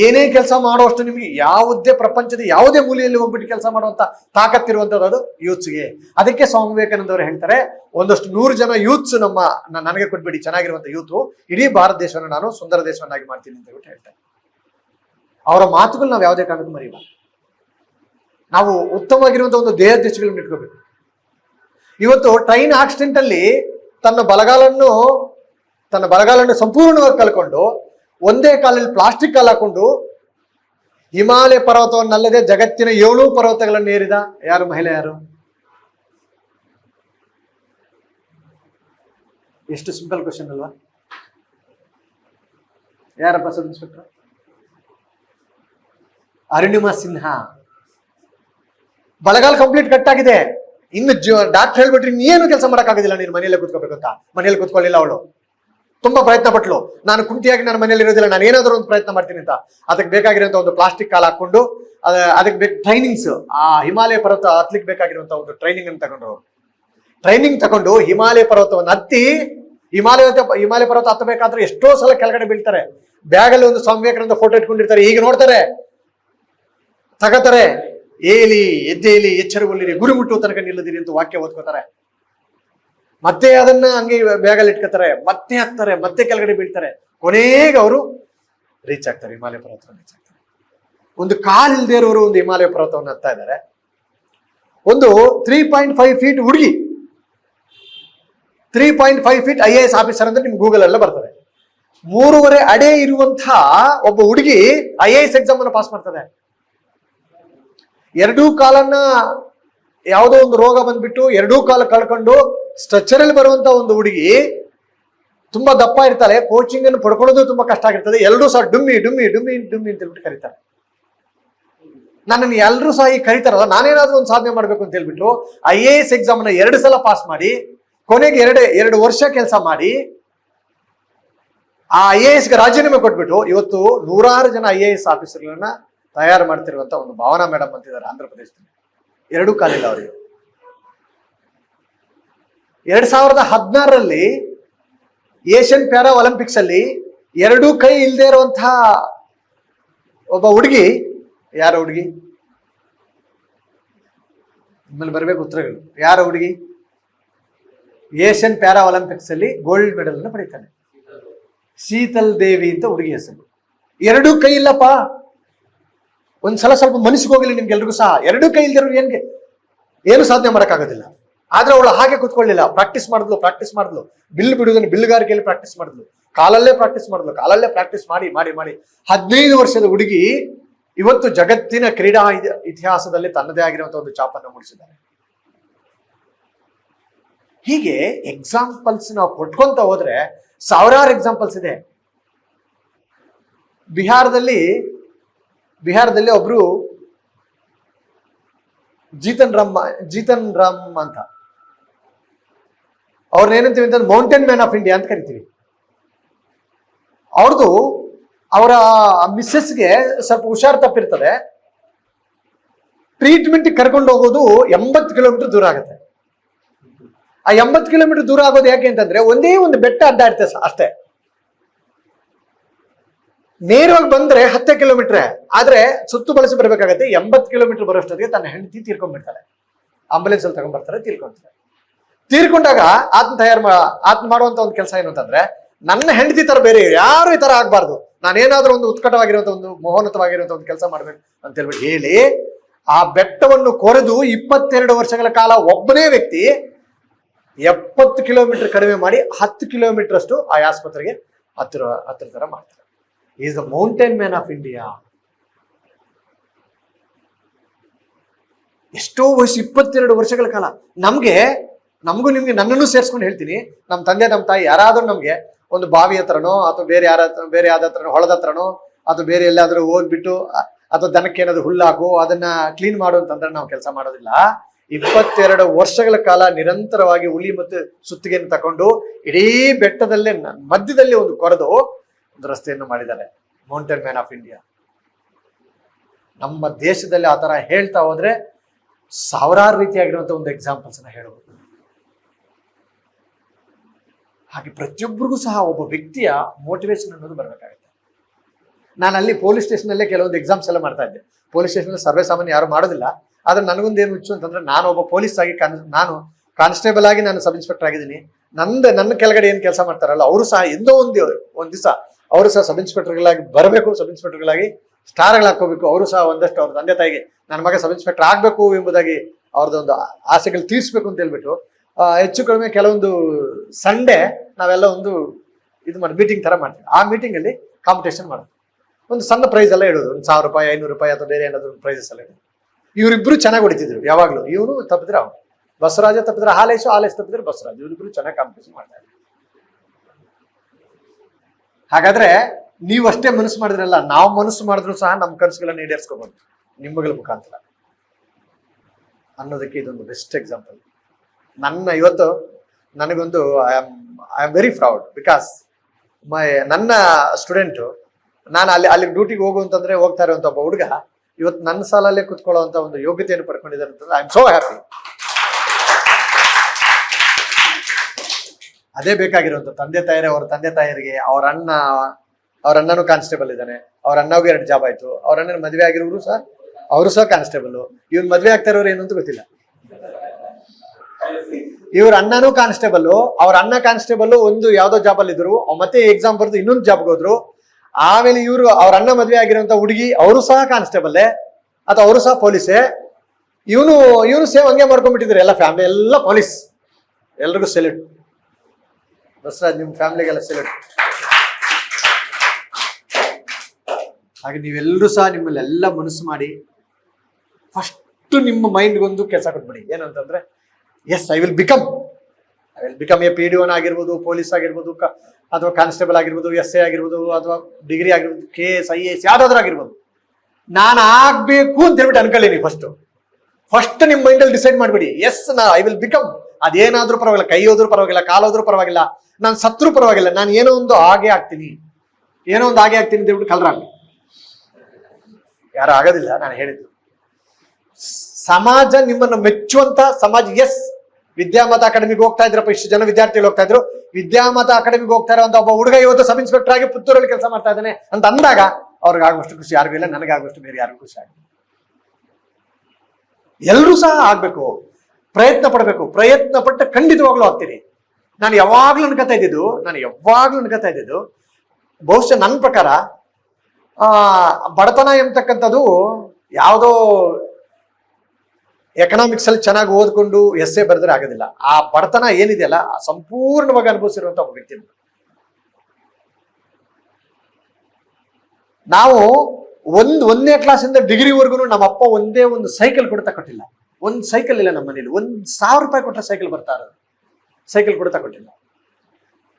ಏನೇ ಕೆಲಸ ಮಾಡುವಷ್ಟು ನಿಮಗೆ ಯಾವುದೇ ಪ್ರಪಂಚದ ಯಾವುದೇ ಮೂಲೆಯಲ್ಲಿ ಹೋಗ್ಬಿಟ್ಟು ಕೆಲಸ ಮಾಡುವಂತ ತಾಕತ್ತಿರುವಂಥದ್ದು ಅದು ಯೂತ್ಸ್ಗೆ. ಅದಕ್ಕೆ ಸ್ವಾಮಿ ವಿವೇಕಾನಂದ ಅವರು ಹೇಳ್ತಾರೆ, ಒಂದಷ್ಟು ನೂರು ಜನ ಯೂತ್ಸ್ ನಮ್ಮ ನನಗೆ ಕೊಟ್ಬಿಡಿ, ಚೆನ್ನಾಗಿರುವಂತ ಯೂತ್ ಇಡೀ ಭಾರತ ದೇಶವನ್ನು ನಾನು ಸುಂದರ ದೇಶವನ್ನಾಗಿ ಮಾಡ್ತೀನಿ ಅಂತ ಹೇಳ್ಬಿಟ್ಟು ಹೇಳ್ತಾರೆ. ಅವರ ಮಾತುಗಳು ನಾವು ಯಾವುದೇ ಕಾರಣಕ್ಕೂ ಮರೆಯಬಾರ್ದು. ನಾವು ಉತ್ತಮವಾಗಿರುವಂತಹ ಒಂದು ದೇಹ ದೇಶಗಳನ್ನು ಇಟ್ಕೋಬೇಕು. ಇವತ್ತು ಟ್ರೈನ್ ಆಕ್ಸಿಡೆಂಟ್ ಅಲ್ಲಿ ತನ್ನ ಬಲಗಾಲನ್ನು ತನ್ನ ಬಲಗಾಲನ್ನು ಸಂಪೂರ್ಣವಾಗಿ ಕಳ್ಕೊಂಡು ಒಂದೇ ಕಾಲಲ್ಲಿ ಪ್ಲಾಸ್ಟಿಕ್ ಕಾಲ್ ಹಾಕೊಂಡು ಹಿಮಾಲಯ ಪರ್ವತವನ್ನಲ್ಲದೆ ಜಗತ್ತಿನ ಏಳು ಪರ್ವತಗಳನ್ನು ಏರಿದ ಯಾರು ಮಹಿಳೆ ಯಾರು? ಎಷ್ಟು ಸಿಂಪಲ್ ಕ್ವಶನ್ ಅಲ್ವಾ? ಯಾರಪ್ಪ ಸಬ್ ಇನ್ಸ್ಪೆಕ್ಟರ್ ಅರುಣಿಮಾ ಸಿನ್ಹಾ. ಬಳಗಾಲ್ ಕಂಪ್ಲೀಟ್ ಕಟ್ ಆಗಿದೆ. ಇನ್ನು ಡಾಕ್ಟರ್ ಹೇಳ್ಬಿಟ್ರಿ ನೀನು ಕೆಲಸ ಮಾಡೋಕ್ಕಾಗೋದಿಲ್ಲ ನೀನು ಮನೆಯಲ್ಲೇ ಕೂತ್ಕೋಬೇಕು ಅಂತ. ಮನೆಯಲ್ಲಿ ಕೂತ್ಕೊಳ್ಳಿಲ್ಲ ಅವಳು. ತುಂಬಾ ಪ್ರಯತ್ನ ಪಟ್ಲು. ನಾನು ಕುಂಟಿಯಾಗಿ ನನ್ನ ಮನೆಯಲ್ಲಿ ಇರೋದಿಲ್ಲ, ನಾನು ಏನಾದರೂ ಒಂದು ಪ್ರಯತ್ನ ಮಾಡ್ತೀನಿ ಅಂತ. ಅದಕ್ಕೆ ಬೇಕಾಗಿರುವಂತ ಒಂದು ಪ್ಲಾಸ್ಟಿಕ್ ಕಾಲ್ ಹಾಕೊಂಡು ಅದ- ಅದಕ್ಕೆ ಬೇಕು ಟ್ರೈನಿಂಗ್ಸ್ ಆ ಹಿಮಾಲಯ ಪರ್ವತ ಹತ್ಲಿಕ್ಕೆ ಬೇಕಾಗಿರುವಂತ ಒಂದು ಟ್ರೈನಿಂಗ್ ಅನ್ನು ತಗೊಂಡ್ರು. ಟ್ರೈನಿಂಗ್ ತಗೊಂಡು ಹಿಮಾಲಯ ಪರ್ವತವನ್ನು ಹತ್ತಿ, ಹಿಮಾಲಯ ಹಿಮಾಲಯ ಪರ್ವತ ಹತ್ತಬೇಕಾದ್ರೆ ಎಷ್ಟೋ ಸಲ ಕೆಳಗಡೆ ಬೀಳ್ತಾರೆ. ಬ್ಯಾಗಲ್ಲಿ ಒಂದು ಸ್ವಾಮಿ ವಿವೇಕಾನಂದ ಫೋಟೋ ಇಟ್ಕೊಂಡಿರ್ತಾರೆ, ಈಗ ನೋಡ್ತಾರೆ. ತಗತಾರೆ, ಏಲಿ, ಎದ್ದೇಲಿ, ಎಚ್ಚರಗೊಳ್ಳಿರಿ ಗುರಿ ಮುಟ್ಟುವ ತನಕ ನಿಲ್ಲದಿರಿ ಅಂತ ವಾಕ್ಯ ಓದ್ಕೋತಾರೆ. ಮತ್ತೆ ಅದನ್ನ ಹಂಗೆ ಬ್ಯಾಗಲ್ಲಿ ಇಟ್ಕೋತಾರೆ, ಮತ್ತೆ ಹತ್ತಾರೆ ಮತ್ತೆ ಕೆಳಗಡೆ ಬೀಳ್ತಾರೆ. ಕೊನೆಗೆ ಅವರು ರೀಚ್ ಆಗ್ತಾರೆ, ಹಿಮಾಲಯ ಪರ್ವತ ರೀಚ್ ಆಗ್ತಾರೆ. ಒಂದು ಕಾಲ್ ಇಲ್ಲದೆ ಇರೋರು ಒಂದು ಹಿಮಾಲಯ ಪರ್ವತವನ್ನು ಹತ್ತಾ ಇದ್ದಾರೆ. ಒಂದು ತ್ರೀ ಪಾಯಿಂಟ್ ಫೈವ್ ಫೀಟ್ ಹುಡುಗಿ three point five feet I A S officer ಅಂತ ನಿಮ್ಗೆ ಗೂಗಲ್ ಎಲ್ಲ ಬರ್ತದೆ. ಮೂರುವರೆ ಅಡೆ ಇರುವಂತಹ ಒಬ್ಬ ಹುಡುಗಿ ಐ ಎ ಎಸ್ ಎಕ್ಸಾಮ್ ಅನ್ನು ಪಾಸ್ ಮಾಡ್ತದೆ. ಎರಡೂ ಕಾಲನ್ನ ಯಾವುದೋ ಒಂದು ರೋಗ ಬಂದ್ಬಿಟ್ಟು ಎರಡೂ ಕಾಲ ಕಳ್ಕೊಂಡು ಸ್ಟ್ರಕ್ಚರ್ ಅಲ್ಲಿ ಬರುವಂತ ಒಂದು ಹುಡುಗಿ ತುಂಬಾ ದಪ್ಪ ಇರ್ತಾಳೆ ಕೋಚಿಂಗ್ ಅನ್ನು ಪಡ್ಕೊಳ್ಳೋದು ತುಂಬಾ ಕಷ್ಟ ಆಗಿರ್ತದೆ. ಎಲ್ಲರೂ ಸಹ ಡುಮ್ಮಿ ಡುಮ್ಮಿ ಡುಮ್ಮಿ ಡುಮ್ಮಿ ಅಂತ ಹೇಳ್ಬಿಟ್ಟು ಕರೀತಾರೆ. ನನ್ನನ್ನು ಎಲ್ಲರೂ ಸಹ ಈ ಕರೀತಾರಲ್ಲ, ನಾನೇನಾದ್ರೂ ಒಂದು ಸಾಧನೆ ಮಾಡಬೇಕು ಅಂತ ಹೇಳ್ಬಿಟ್ಟು ಐ ಎ ಎಸ್ ಎಕ್ಸಾಮ್ ಎರಡು ಸಲ ಪಾಸ್ ಮಾಡಿ, ಕೊನೆಗೆ ಎರಡು ಎರಡು ವರ್ಷ ಕೆಲಸ ಮಾಡಿ, ಆ ಐ ಎ ಎಸ್ಗೆ ರಾಜೀನಾಮೆ ಕೊಟ್ಬಿಟ್ಟು ಇವತ್ತು ನೂರಾರು ಜನ ಐ ಎ ಎಸ್ ಆಫೀಸರ್ಗಳನ್ನ ತಯಾರು ಮಾಡ್ತಿರುವಂತ ಒಂದು ಭಾವನಾ ಮೇಡಮ್ ಅಂತಿದ್ದಾರೆ ಆಂಧ್ರ ಪ್ರದೇಶದಲ್ಲಿ ಎರಡೂ ಕಾಲಿಲ್ಲ ಅವರಿಗೆ. ಎರಡ್ ಸಾವಿರದ ಹದಿನಾರರಲ್ಲಿ ಏಷ್ಯನ್ ಪ್ಯಾರಾ ಒಲಿಂಪಿಕ್ಸ್ ಅಲ್ಲಿ ಎರಡೂ ಕೈ ಇಲ್ಲದೆ ಇರುವಂತಹ ಒಬ್ಬ ಹುಡುಗಿ, ಯಾರ ಹುಡುಗಿ? ನಿಮ್ಮಲ್ಲಿ ಬರಬೇಕು ಉತ್ತರಗಳು. ಯಾರ ಹುಡುಗಿ? ಏಷ್ಯನ್ ಪ್ಯಾರಾ ಒಲಿಂಪಿಕ್ಸ್ ಅಲ್ಲಿ ಗೋಲ್ಡ್ ಮೆಡಲ್ ಅನ್ನು ಪಡಿತಾನೆ. ಶೀತಲ್ ದೇವಿ ಅಂತ ಹುಡುಗಿ ಹೆಸರು. ಎರಡೂ ಕೈ ಇಲ್ಲಪ್ಪ. ಒಂದ್ಸಲ ಸ್ವಲ್ಪ ಮನಸ್ಸಿಗೆ ಹೋಗಲಿ ನಿಮ್ಗೆಲ್ರಿಗೂ ಸಹ. ಎರಡೂ ಕೈ ಇಲ್ದಿರೋ ಏನ್ಗೆ? ಏನು ಸಾಧನೆ ಮಾಡೋಕ್ಕಾಗೋದಿಲ್ಲ. ಆದ್ರೆ ಅವಳು ಹಾಗೆ ಕುತ್ಕೊಳ್ಳಿಲ್ಲ. ಪ್ರಾಕ್ಟೀಸ್ ಮಾಡಿದ್ಲು ಪ್ರಾಕ್ಟೀಸ್ ಮಾಡಿದ್ಲು. ಬಿಲ್ ಬಿಡುವುದನ್ನು ಬಿಲ್ಗಾರಿಕೆಯಲ್ಲಿ ಪ್ರಾಕ್ಟೀಸ್ ಮಾಡಿದ್ಲು. ಕಾಲಲ್ಲೇ ಪ್ರಾಕ್ಟೀಸ್ ಮಾಡಿದ್ಲು. ಕಾಲಲ್ಲೇ ಪ್ರಾಕ್ಟೀಸ್ ಮಾಡಿ ಮಾಡಿ ಮಾಡಿ. ಹದಿನೈದು ವರ್ಷದ ಹುಡುಗಿ ಇವತ್ತು ಜಗತ್ತಿನ ಕ್ರೀಡಾ ಇತಿ- ಇತಿಹಾಸದಲ್ಲಿ ತನ್ನದೇ ಆಗಿರುವಂತಹ ಒಂದು ಚಾಪನ್ನು ಮೂಡಿಸಿದ್ದಾರೆ. ಹೀಗೆ ಎಕ್ಸಾಂಪಲ್ಸ್ ನಾವು ಕೊಟ್ಕೊಂತ ಹೋದ್ರೆ ಸಾವಿರಾರು ಎಕ್ಸಾಂಪಲ್ಸ್ ಇದೆ. ಬಿಹಾರದಲ್ಲಿ ಬಿಹಾರದಲ್ಲಿ ಒಬ್ರು ಜೀತನ್ ರಾಮ್ ಜೀತನ್ ರಾಮ್ ಅಂತ. ಅವ್ರನ್ನ ಏನಂತೀವಿ ಅಂತಂದ್ರೆ ಮೌಂಟೇನ್ ಮ್ಯಾನ್ ಆಫ್ ಇಂಡಿಯಾ ಅಂತ ಕರಿತೀವಿ. ಅವ್ರದ್ದು ಅವರ ಮಿಸ್ಸಸ್ಗೆ ಸ್ವಲ್ಪ ಹುಷಾರ್ ತಪ್ಪಿರ್ತದೆ. ಟ್ರೀಟ್ಮೆಂಟ್ ಕರ್ಕೊಂಡು ಹೋಗೋದು ಎಂಬತ್ತು ಕಿಲೋಮೀಟರ್ ದೂರ ಆಗುತ್ತೆ. ಆ ಎಂಬತ್ತು ಕಿಲೋಮೀಟರ್ ದೂರ ಆಗೋದು ಯಾಕೆ ಅಂತಂದ್ರೆ ಒಂದೇ ಒಂದು ಬೆಟ್ಟ ಅಡ್ಡಾಡ್ತೆ ಅಷ್ಟೇ. ನೇರವಾಗಿ ಬಂದ್ರೆ ಹತ್ತೇ ಕಿಲೋಮೀಟರ್ ಆದ್ರೆ ಸುತ್ತು ಬಳಸಿ ಬರಬೇಕಾಗತ್ತೆ ಎಂಬತ್ತು ಕಿಲೋಮೀಟರ್ ಬರೋಷ್ಟೊತ್ತಿಗೆ ತನ್ನ ಹೆಂಡತಿ ತೀರ್ಕೊಂಡ್ಬಿಡ್ತಾರೆ ಆಂಬುಲೆನ್ಸ್ ಅಲ್ಲಿ ತಗೊಂಡ್ಬರ್ತಾರೆ, ತೀರ್ಕೊಂತಾರೆ. ತೀರ್ಕೊಂಡಾಗ ಆತ್ಮ ತಯಾರು ಆತ್ಮ ಮಾಡುವಂತ ಒಂದು ಕೆಲಸ ಏನು ಅಂತಂದ್ರೆ, ನನ್ನ ಹೆಂಡತಿ ತರ ಬೇರೆ ಯಾರು ಈ ತರ ಆಗ್ಬಾರ್ದು. ನಾನೇನಾದ್ರೂ ಒಂದು ಉತ್ಕಟವಾಗಿರುವಂತ ಒಂದು ಮೋಹನತವಾಗಿರುವಂತ ಒಂದು ಕೆಲಸ ಮಾಡ್ಬೇಕು ಅಂತ ಹೇಳ್ಬಿಟ್ಟು ಹೇಳಿ, ಆ ಬೆಟ್ಟವನ್ನು ಕೊರೆದು ಇಪ್ಪತ್ತೆರಡು ವರ್ಷಗಳ ಕಾಲ ಒಬ್ಬನೇ ವ್ಯಕ್ತಿ ಎಪ್ಪತ್ತು ಕಿಲೋಮೀಟರ್ ಕಡಿಮೆ ಮಾಡಿ ಹತ್ತು ಕಿಲೋಮೀಟರ್ ಅಷ್ಟು ಆ ಆಸ್ಪತ್ರೆಗೆ ಹತ್ತಿರ ಹತ್ತಿರ ತರ ಮಾಡ್ತಾರೆ. Is the mountain man of India ಎಷ್ಟೋ ವಯಸ್ಸು ಇಪ್ಪತ್ತೆರಡು ವರ್ಷಗಳ ಕಾಲ ನಮ್ಗೆ ನಮಗೂ ನಿಮ್ಗೆ ನನ್ನನ್ನು ಸೇರಿಸ್ಕೊಂಡು ಹೇಳ್ತೀನಿ. ನಮ್ಮ ತಂದೆ ನಮ್ಮ ತಾಯಿ ಯಾರಾದ್ರೂ ನಮಗೆ ಒಂದು ಬಾವಿ ಹತ್ರನೋ ಅಥವಾ ಬೇರೆ ಯಾರ ಹತ್ರ, ಬೇರೆ ಯಾವ್ದು ಹತ್ರನೋ ಹೊಳದ ಹತ್ರನೋ ಅಥವಾ ಬೇರೆ ಎಲ್ಲಾದ್ರೂ ಹೋಗ್ಬಿಟ್ಟು ಅಥವಾ ದನಕ್ಕೆ ಏನಾದ್ರು ಹುಲ್ಲಾಕು ಅದನ್ನ ಕ್ಲೀನ್ ಮಾಡು ಅಂತಂದ್ರೆ ನಾವು ಕೆಲಸ ಮಾಡೋದಿಲ್ಲ. ಇಪ್ಪತ್ತೆರಡು ವರ್ಷಗಳ ಕಾಲ ನಿರಂತರವಾಗಿ ಹುಲಿ ಮತ್ತು ಸುತ್ತಿಗೆಯನ್ನು ತಕೊಂಡು ಇಡೀ ಬೆಟ್ಟದಲ್ಲೇ ಮಧ್ಯದಲ್ಲಿ ಒಂದು ಕೊರೆದು ಒಂದು ರಸ್ತೆಯನ್ನು ಮಾಡಿದ್ದಾರೆ. ಮೌಂಟೇನ್ ಮ್ಯಾನ್ ಆಫ್ ಇಂಡಿಯಾ ನಮ್ಮ ದೇಶದಲ್ಲಿ ಆ ತರ ಹೇಳ್ತಾ ಹೋದ್ರೆ ಸಾವಿರಾರು ರೀತಿಯಾಗಿರುವಂಥ ಒಂದು ಎಕ್ಸಾಂಪಲ್ಸ್ ಹೇಳ್ಬೋದು. ಹೇಳಬಹುದು ಹಾಗೆ ಪ್ರತಿಯೊಬ್ಬರಿಗೂ ಸಹ ಒಬ್ಬ ವ್ಯಕ್ತಿಯ ಮೋಟಿವೇಶನ್ ಅನ್ನೋದು ಬರಬೇಕಾಗುತ್ತೆ. ನಾನು ಅಲ್ಲಿ ಪೊಲೀಸ್ ಸ್ಟೇಷನಲ್ಲೇ ಕೆಲವೊಂದು ಎಕ್ಸಾಮ್ಸ್ ಎಲ್ಲ ಮಾಡ್ತಾ ಇದ್ದೆ. ಪೊಲೀಸ್ ಸ್ಟೇಷನ್ ಸರ್ವೇ ಸಾಮಾನ್ಯ ಯಾರು ಮಾಡೋದಿಲ್ಲ. ಆದರೆ ನನಗೊಂದು ಏನು ಹುಚ್ಚು ಅಂತಂದ್ರೆ ನಾನು ಒಬ್ಬ ಪೊಲೀಸ್ ಆಗಿ ಕಾನ್, ನಾನು ಕಾನ್ಸ್ಟೇಬಲ್ ಆಗಿ ನಾನು ಸಬ್ ಇನ್ಸ್ಪೆಕ್ಟರ್ ಆಗಿದ್ದೀನಿ. ನಂದು, ನನ್ನ ಕೆಳಗಡೆ ಏನು ಕೆಲಸ ಮಾಡ್ತಾರಲ್ಲ, ಅವರು ಸಹ ಎಂದೋ ಒಂದು ಒಂದು ದಿವಸ ಅವರು ಸಹ ಸಬ್ ಇನ್ಸ್ಪೆಕ್ಟರ್ಗಳಾಗಿ ಬರಬೇಕು ಸಬ್ ಇನ್ಸ್ಪೆಕ್ಟರ್ಗಳಾಗಿ ಸ್ಟಾರ್ಗಳು ಹಾಕೋಬೇಕು ಅವರು ಸಹ ಒಂದಷ್ಟು ಅವ್ರ ತಂದೆ ತಾಯಿಗೆ, ನನ್ನ ಮಗ ಸಬ್ ಇನ್ಸ್ಪೆಕ್ಟರ್ ಆಗಬೇಕು ಎಂಬುದಾಗಿ ಅವ್ರದ್ದೊಂದು ಆಸೆಗಳು ತೀರಿಸಬೇಕು ಅಂತ ಹೇಳ್ಬಿಟ್ಟು ಹೆಚ್ಚು ಕಡಿಮೆ ಕೆಲವೊಂದು ಸಂಡೇ ನಾವೆಲ್ಲ ಒಂದು ಇದು ಮಾಡಿ ಮೀಟಿಂಗ್ ತರ ಮಾಡ್ತೀವಿ. ಆ ಮೀಟಿಂಗ್ ಅಲ್ಲಿ ಕಾಂಪಿಟೇಷನ್ ಮಾಡೋದು. ಒಂದು ಸಣ್ಣ ಪ್ರೈಸ್ ಎಲ್ಲ ಇಡೋದು. ಒಂದು ಸಾವಿರ ರೂಪಾಯಿ, ಐನೂರು ರೂಪಾಯಿ ಅಥವಾ ಬೇರೆ ಏನಾದರೂ ಪ್ರೈಸಸ್ ಎಲ್ಲ ಇಡೋದು. ಇವರಿಬ್ರು ಚೆನ್ನಾಗಿ ಹೊಡಿತಿದ್ರು, ಯಾವಾಗಲೂ. ಇವನು ತಪ್ಪಿದ್ರೆ ಅವನು. ಬಸವರಾಜ ತಪ್ಪಿದ್ರೆ ಹಾಲೇಶು, ಹಾಲೇಶ್ ತಪ್ಪಿದ್ರೆ ಬಸವರಾಜ್. ಇವರಿಬ್ರು ಚೆನ್ನಾಗಿ ಕಾಂಪಿಟೇಷನ್ ಮಾಡ್ತಾರೆ ಹಾಗಾದ್ರೆ ನೀವು ಅಷ್ಟೇ ಮನಸ್ಸು ಮಾಡಿದ್ರಲ್ಲ, ನಾವು ಮನಸ್ಸು ಮಾಡಿದ್ರು ಸಹ ನಮ್ಮ ಕನಸುಗಳನ್ನ ಈಡೇರಿಸ್ಕೋಬಹುದು ನಿಮ್ಮಗಳ ಮುಖಾಂತರ. ಅನ್ನೋದಕ್ಕೆ ಇದೊಂದು ಬೆಸ್ಟ್ ಎಕ್ಸಾಂಪಲ್ ನನ್ನ ಇವತ್ತು ನನಗೊಂದು I am I am very proud because my ನನ್ನ ಸ್ಟೂಡೆಂಟು ನಾನು ಅಲ್ಲಿ ಅಲ್ಲಿಗೆ ಡ್ಯೂಟಿಗೆ ಹೋಗು ಅಂತಂದ್ರೆ ಹೋಗ್ತಾ ಇರುವಂತ ಒಬ್ಬ ಹುಡುಗ, ಇವತ್ತು ನನ್ನ ಸಾಲಲ್ಲೇ ಕುತ್ಕೊಳ್ಳುವಂತ ಒಂದು ಯೋಗ್ಯತೆಯನ್ನು ಪಡ್ಕೊಂಡಿದ್ದಾರೆ ಅಂತಂದ್ರೆ ಐ ಆಮ್ ಸೋ ಹ್ಯಾಪಿ ಅದೇ ಬೇಕಾಗಿರುವಂತ ತಂದೆ ತಾಯರೇ ಅವ್ರ ತಂದೆ ತಾಯಿಯರಿಗೆ, ಅವ್ರ ಅಣ್ಣ, ಅವ್ರ ಅಣ್ಣನೂ ಕಾನ್ಸ್ಟೇಬಲ್ ಇದ್ದಾನೆ, ಅವ್ರ ಅಣ್ಣಗೂ ಎರಡು ಜಾಬ್ ಆಯ್ತು, ಅವ್ರ ಅಣ್ಣನ ಮದುವೆ ಆಗಿರೋರು ಸಹ, ಅವರು ಸಹ ಕಾನ್ಸ್ಟೇಬಲ್ ಇವ್ನ ಮದುವೆ ಆಗ್ತಾ ಇರೋರು ಏನು ಅಂತ ಗೊತ್ತಿಲ್ಲ. ಇವ್ರ ಅಣ್ಣನೂ ಕಾನ್ಸ್ಟೇಬಲ್, ಅವ್ರ ಅಣ್ಣ ಕಾನ್ಸ್ಟೇಬಲ್ ಒಂದು ಯಾವ್ದೋ ಜಾಬ್ ಅಲ್ಲಿ ಇದ್ರು ಮತ್ತೆ ಎಕ್ಸಾಮ್ ಬರ್ದು ಇನ್ನೊಂದು ಜಾಬ್ಗೆ ಹೋದ್ರು. ಆಮೇಲೆ ಇವರು ಅವ್ರ ಅಣ್ಣ ಮದ್ವೆ ಆಗಿರುವಂತ ಹುಡುಗಿ, ಅವರು ಸಹ ಕಾನ್ಸ್ಟೇಬಲ್ ಅಥವಾ ಅವರು ಸಹ ಪೊಲೀಸೇ ಇವನು ಇವನು ಸೇಮ್ ಹಂಗೆ ಮಾಡ್ಕೊಂಡ್ಬಿಟ್ಟಿದ್ರು, ಎಲ್ಲ ಫ್ಯಾಮಿಲಿ ಎಲ್ಲ ಪೊಲೀಸ್ ಎಲ್ರಿಗೂ ಸೆಲ್ಯೂಟ್ ಬಸ್ರಾಜ್ ನಿಮ್ಮ ಫ್ಯಾಮಿಲಿಗೆಲ್ಲ ಸೆಲ್ಯೂಟ್ ಹಾಗೆ ನೀವೆಲ್ಲರೂ ಸಹ ನಿಮ್ಮಲ್ಲೆಲ್ಲ ಮನಸ್ಸು ಮಾಡಿ ಫಸ್ಟ್ ನಿಮ್ಮ ಮೈಂಡ್ಗೊಂದು ಕೆಲಸ ಕೊಟ್ಬಿಡಿ. ಏನಂತಂದ್ರೆ yes I will become I will become a P D one ಆಗಿರ್ಬೋದು ಪೊಲೀಸ್ ಆಗಿರ್ಬೋದು, ಕ- ಅಥವಾ ಕಾನ್ಸ್ಟೇಬಲ್ ಆಗಿರ್ಬೋದು ಎಸ್ ಎ ಆಗಿರ್ಬೋದು, ಅಥವಾ ಡಿಗ್ರಿ ಆಗಿರ್ಬೋದು ಕೆ ಎಸ್ ಐ ಎಸ್ ಯಾವ್ದಾದ್ರು ಆಗಿರ್ಬೋದು. ನಾನು ಆಗಬೇಕು ಅಂತ ಹೇಳ್ಬಿಟ್ಟು ಅನ್ಕೊಳ್ಳಿ ಫಸ್ಟು ಫಸ್ಟ್ ನಿಮ್ಮ ಮೈಂಡಲ್ಲಿ ಡಿಸೈಡ್ ಮಾಡ್ಬಿಡಿ. ಎಸ್ ನಾ ಐ ವಿಲ್ ಬಿಕಮ್ ಅದೇನಾದ್ರೂ ಪರವಾಗಿಲ್ಲ, ಕೈ ಹೋದ್ರೂ ಪರವಾಗಿಲ್ಲ, ಕಾಲು ಹೋದ್ರೂ ಪರವಾಗಿಲ್ಲ, ನಾನು ಸತ್ರು ಪರವಾಗಿಲ್ಲ, ನಾನು ಏನೋ ಒಂದು ಹಾಗೆ ಆಗ್ತೀನಿ. ಏನೋ ಒಂದು ಹಾಗೆ ಆಗ್ತೀನಿ ಅಂತ ಹೇಳ್ಬಿಟ್ಟು ಕಲ್ರಾಗ್ಲಿ ಯಾರು ಆಗೋದಿಲ್ಲ, ನಾನು ಹೇಳಿದ್ದು. ಸಮಾಜ ನಿಮ್ಮನ್ನು ಮೆಚ್ಚುವಂತ ಸಮಾಜ ಎಸ್ ವಿದ್ಯಾಮತ ಅಕಾಡೆಮಿಗೆ ಹೋಗ್ತಾ ಇದ್ರಪ್ಪ, ಇಷ್ಟು ಜನ ವಿದ್ಯಾರ್ಥಿಗಳು ಹೋಗ್ತಾ ಇದ್ರು. ವಿದ್ಯಾಮತ ಅಕಾಡೆಮಿಗೆ ಹೋಗ್ತಾ ಇರೋ ಒಬ್ಬ ಹುಡುಗ ಇವತ್ತು ಸಬ್ ಇನ್ಸ್ಪೆಕ್ಟರ್ ಆಗಿ ಪುತ್ತೂರಲ್ಲಿ ಕೆಲಸ ಮಾಡ್ತಾ ಇದ್ದಾನೆ ಅಂತ ಅಂದಾಗ ಅವ್ರಿಗೆ ಆಗುವಷ್ಟು ಖುಷಿ, ಯಾರಿಗೂ ಇಲ್ಲ ನನಗಾಗುವಷ್ಟು ಬೇರೆ ಯಾರಿಗೂ ಖುಷಿ ಆಗಿಲ್ಲ ಎಲ್ಲರೂ ಸಹ ಆಗ್ಬೇಕು. ಪ್ರಯತ್ನ ಪಡಬೇಕು. ಪ್ರಯತ್ನ ಪಟ್ಟು ಖಂಡಿತವಾಗ್ಲೂ ಆಗ್ತೀನಿ ನಾನು ಯಾವಾಗ್ಲೂ ಅನ್ಕೋತಾ ಇದ್ದಿದ್ದು, ನಾನು ಯಾವಾಗ್ಲೂ ಅನ್ಕೋತಾ ಇದ್ದಿದ್ದು, ಬಹುಶಃ ನನ್ನ ಪ್ರಕಾರ, ಆ, ಬಡತನ ಎಂಬತಕ್ಕಂಥದ್ದು ಯಾವುದೋ ಎಕನಾಮಿಕ್ಸ್ ಅಲ್ಲಿ ಚೆನ್ನಾಗಿ ಓದ್ಕೊಂಡು ಎಸ್ ಎ ಬರೆದ್ರೆ ಆಗೋದಿಲ್ಲ. ಆ ಬಡತನ ಏನಿದೆಯಲ್ಲ ಸಂಪೂರ್ಣವಾಗಿ ಅನುಭವಿಸಿರುವಂತ ಒಬ್ಬ ವ್ಯಕ್ತಿ. ನಾವು ಒಂದ್ ಒಂದನೇ ಕ್ಲಾಸಿಂದ ಡಿಗ್ರಿವರೆಗೂ ನಮ್ಮ ಅಪ್ಪ ಒಂದೇ ಒಂದು ಸೈಕಲ್ ಕೊಡ್ತಾ ಕೊಟ್ಟಿಲ್ಲ. ಒಂದ್ ಸೈಕಲ್ ಇಲ್ಲ ನಮ್ಮ ಮನೇಲಿ. ಒಂದ್ ಸಾವಿರ ರೂಪಾಯಿ ಕೊಟ್ಟ ಸೈಕಲ್ ಬರ್ತಾ ಇರೋದು. ಸೈಕಲ್ ಕೊಡ್ತಾ ಕೊಟ್ಟಿಲ್ಲ.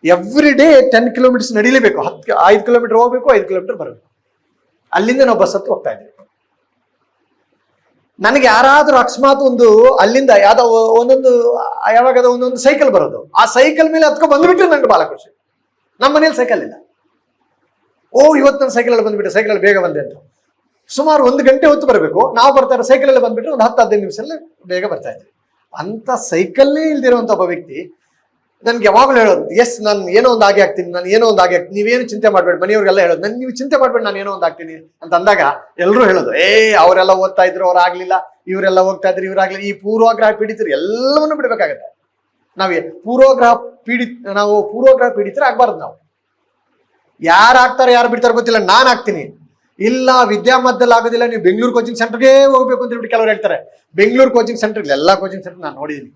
ಎವ್ರಿ ಡೇ ಟೆನ್ ಕಿಲೋಮೀಟರ್ಸ್ ನಡೀಲೇಬೇಕು. ಹತ್ತು, ಐದು ಕಿಲೋಮೀಟರ್ ಹೋಗ್ಬೇಕು, ಐದು ಕಿಲೋಮೀಟರ್ ಬರಬೇಕು. ಅಲ್ಲಿಂದ ನಾವು ಬಸ್ ಹತ್ತು ಹೋಗ್ತಾ ಇದ್ವಿ. ನನಗೆ ಯಾರಾದರೂ ಅಕಸ್ಮಾತ್ ಒಂದು ಅಲ್ಲಿಂದ ಯಾವ್ದೋ ಒಂದೊಂದು ಯಾವಾಗ ಅದು ಒಂದೊಂದು ಸೈಕಲ್ ಬರೋದು. ಆ ಸೈಕಲ್ ಮೇಲೆ ಹತ್ಕೊ ಬಂದ್ಬಿಟ್ರೆ ನಂಗೆ ಭಾಳ ಖುಷಿ. ನಮ್ಮ ಮನೇಲಿ ಸೈಕಲ್ ಇಲ್ಲ. ಓ, ಇವತ್ತು ನನ್ನ ಸೈಕಲ್ ಅಲ್ಲಿ ಬಂದ್ಬಿಟ್ಟೆ ಸೈಕಲ್ ಬೇಗ ಬಂದೆ ಅಂತ. ಸುಮಾರು ಒಂದು ಗಂಟೆ ಹೊತ್ತು ಬರಬೇಕು. ನಾವು ಬರ್ತಾ ಇರೋ ಸೈಕಲ್ ಅಲ್ಲಿ ಬಂದ್ಬಿಟ್ರೆ ಒಂದು ಹತ್ತು ಹದಿನೈದು ನಿಮಿಷದಲ್ಲಿ ಬೇಗ ಬರ್ತಾ ಇದ್ವಿ ಅಂಥ ಸೈಕಲ್ನೇ ಇಲ್ದಿರುವಂಥ ಒಬ್ಬ ವ್ಯಕ್ತಿ ನನ್ಗೆ ಯಾವಾಗಲೂ ಹೇಳೋದು ಎಸ್ ನಾನು ಏನೋ ಒಂದು ಆಗಿ ಆಗ್ತೀನಿ, ನಾನು ಏನೋ ಒಂದು ಆಗಿ ಆಗ್ತೀನಿ, ನೀವೇನು ಚಿಂತೆ ಮಾಡ್ಬೇಡಿ, ಮನೆಯವ್ರಿಗೆಲ್ಲ ಹೇಳೋದು, ನನ್ ನೀವು ಚಿಂತೆ ಮಾಡ್ಬೇಡಿ, ನಾನು ಏನೋ ಒಂದು ಆಗ್ತೀನಿ ಅಂತ ಅಂದಾಗ ಎಲ್ಲರೂ ಹೇಳೋದು, ಏ, ಅವರೆಲ್ಲ ಓದ್ತಾ ಇದ್ರು, ಅವ್ರು ಆಗ್ಲಿಲ್ಲ, ಇವರೆಲ್ಲ ಹೋಗ್ತಾ ಇದ್ರು ಇವ್ರಾಗ್ಲಿಲ್ಲ ಈ ಪೂರ್ವಾಗ್ರಹ ಪೀಡಿತರು ಎಲ್ಲವನ್ನೂ ಬಿಡ್ಬೇಕಾಗತ್ತೆ. ನಾವೇ ಪೂರ್ವಗ್ರಹ ಪೀಡಿತ ನಾವು ಪೂರ್ವಗ್ರಹ ಪೀಡಿತರು ಆಗ್ಬಾರ್ದು ನಾವು. ಯಾರು ಆಗ್ತಾರೆ ಯಾರು ಬಿಡ್ತಾರೆ ಗೊತ್ತಿಲ್ಲ, ನಾನು ಆಗ್ತೀನಿ ಇಲ್ಲ ವಿದ್ಯಾಮಧ್ಯದಲ್ಲಿ ಆಗೋದಿಲ್ಲ, ನೀವು ಬೆಂಗಳೂರು ಕೋಚಿಂಗ್ ಸೆಂಟರ್ಗೆ ಹೋಗ್ಬೇಕು ಅಂತ ಹೇಳ್ಬಿಟ್ಟು ಕೆಲವರು ಹೇಳ್ತಾರೆ. ಬೆಂಗಳೂರು ಕೋಚಿಂಗ್ ಸೆಂಟರ್ ಎಲ್ಲ ಕೋಚಿಂಗ್ ಸೆಂಟರ್ ನಾನು ನೋಡಿದ್ದೀನಿ